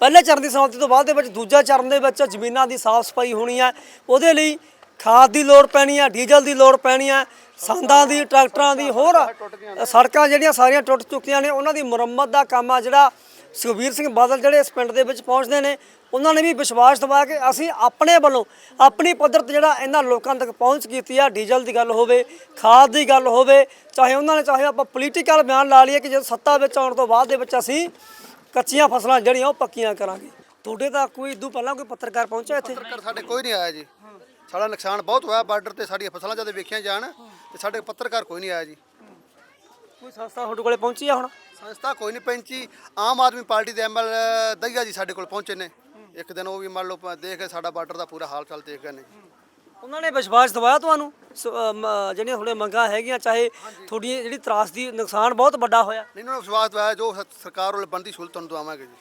ਪਹਿਲੇ ਚਰਨ ਦੀ ਸਮਾਪਤੀ ਤੋਂ ਬਾਅਦ ਦੇ ਵਿੱਚ ਦੂਜਾ ਚਰਨ ਦੇ ਵਿੱਚ ਜ਼ਮੀਨਾਂ ਦੀ ਸਾਫ਼ ਸਫ਼ਾਈ ਹੋਣੀ ਹੈ ਉਹਦੇ ਲਈ ਖਾਦ ਦੀ ਲੋੜ ਪੈਣੀ ਹੈ ਡੀਜ਼ਲ ਦੀ ਲੋੜ ਪੈਣੀ ਹੈ ਸੰਦਾਂ ਦੀ, ਟਰੈਕਟਰਾਂ ਦੀ, ਹੋਰ ਸੜਕਾਂ ਜਿਹੜੀਆਂ ਸਾਰੀਆਂ ਟੁੱਟ ਚੁੱਕੀਆਂ ਨੇ, ਉਹਨਾਂ ਦੀ ਮੁਰੰਮਤ ਦਾ ਕੰਮ ਆ ਜਿਹੜਾ ਸੁਖਬੀਰ ਸਿੰਘ ਬਾਦਲ ਜਿਹੜੇ ਇਸ ਪਿੰਡ ਦੇ ਵਿੱਚ ਪਹੁੰਚਦੇ ਨੇ, ਉਹਨਾਂ ਨੇ ਵੀ ਵਿਸ਼ਵਾਸ ਦਿਵਾਇਆ ਕਿ ਅਸੀਂ ਆਪਣੇ ਵੱਲੋਂ ਆਪਣੀ ਪੱਧਰ ਤੇ ਜਿਹੜਾ ਇਹਨਾਂ ਲੋਕਾਂ ਤੱਕ ਪਹੁੰਚ ਕੀਤੀ ਆ, ਡੀਜ਼ਲ ਦੀ ਗੱਲ ਹੋਵੇ, ਖਾਦ ਦੀ ਗੱਲ ਹੋਵੇ, ਚਾਹੇ ਉਹਨਾਂ ਨੇ, ਚਾਹੇ ਆਪਾਂ ਪੋਲੀਟੀਕਲ ਬਿਆਨ ਲਾ ਲਈਏ ਕਿ ਜਦੋਂ ਸੱਤਾ ਵਿੱਚ ਆਉਣ ਤੋਂ ਬਾਅਦ ਦੇ ਵਿੱਚ ਅਸੀਂ ਕੱਚੀਆਂ ਫਸਲਾਂ ਜਿਹੜੀਆਂ ਉਹ ਪੱਕੀਆਂ ਕਰਾਂਗੇ। ਤੁਹਾਡੇ ਤਾਂ ਕੋਈ, ਇਦੋਂ ਪਹਿਲਾਂ ਕੋਈ ਪੱਤਰਕਾਰ ਪਹੁੰਚਿਆ ਇੱਥੇ? ਪੱਤਰਕਾਰ ਸਾਡੇ ਕੋਈ ਨਹੀਂ ਆਇਆ ਜੀ। ਸਾਡਾ ਨੁਕਸਾਨ ਬਹੁਤ ਹੋਇਆ ਬਾਰਡਰ ਤੇ ਸਾਡੀਆਂ ਫਸਲਾਂ ਜਦ ਵੇਖੀਆਂ ਜਾਣ ਤੇ ਸਾਡੇ ਪੱਤਰਕਾਰ ਕੋਈ ਨਹੀਂ ਆਇਆ ਜੀ। ਕੋਈ ਸੰਸਥਾ ਤੁਹਾਡੇ ਕੋਲੇ ਪਹੁੰਚੀ ਆ ਹੁਣ? ਸੰਸਥਾ ਕੋਈ ਨਹੀਂ ਪਹੁੰਚੀ। ਆਮ ਆਦਮੀ ਪਾਰਟੀ ਦੇ ਐਮਐਲ ਦਈਆ ਜੀ ਸਾਡੇ ਕੋਲ ਪਹੁੰਚੇ ਨੇ। ਇੱਕ ਦਿਨ ਉਹ ਵੀ ਮੰਨ ਲਓ ਦੇਖ ਕੇ ਸਾਡਾ ਬਾਰਡਰ ਦਾ ਪੂਰਾ ਹਾਲ ਚਾਲ ਦੇਖ ਗਏ ਨੇ। ਉਹਨਾਂ ਨੇ ਵਿਸ਼ਵਾਸ ਦਿਵਾਇਆ ਤੁਹਾਨੂੰ? ਜਿਹੜੀਆਂ ਤੁਹਾਡੇ ਮੰਗਾਂ ਹੈਗੀਆਂ ਚਾਹੇ ਤੁਹਾਡੀ ਜਿਹੜੀ ਤਰਾਸ ਦੀ ਨੁਕਸਾਨ ਬਹੁਤ ਵੱਡਾ ਹੋਇਆ। ਨਹੀਂ ਉਹਨਾਂ ਨੂੰ ਵਿਸ਼ਵਾਸ ਦਵਾਇਆ ਜੋ ਸਰਕਾਰ ਵੱਲੋਂ ਬਣਦੀ ਸਹੂਲਤ ਤੁਹਾਨੂੰ ਦਵਾਵਾਂਗੇ ਜੀ।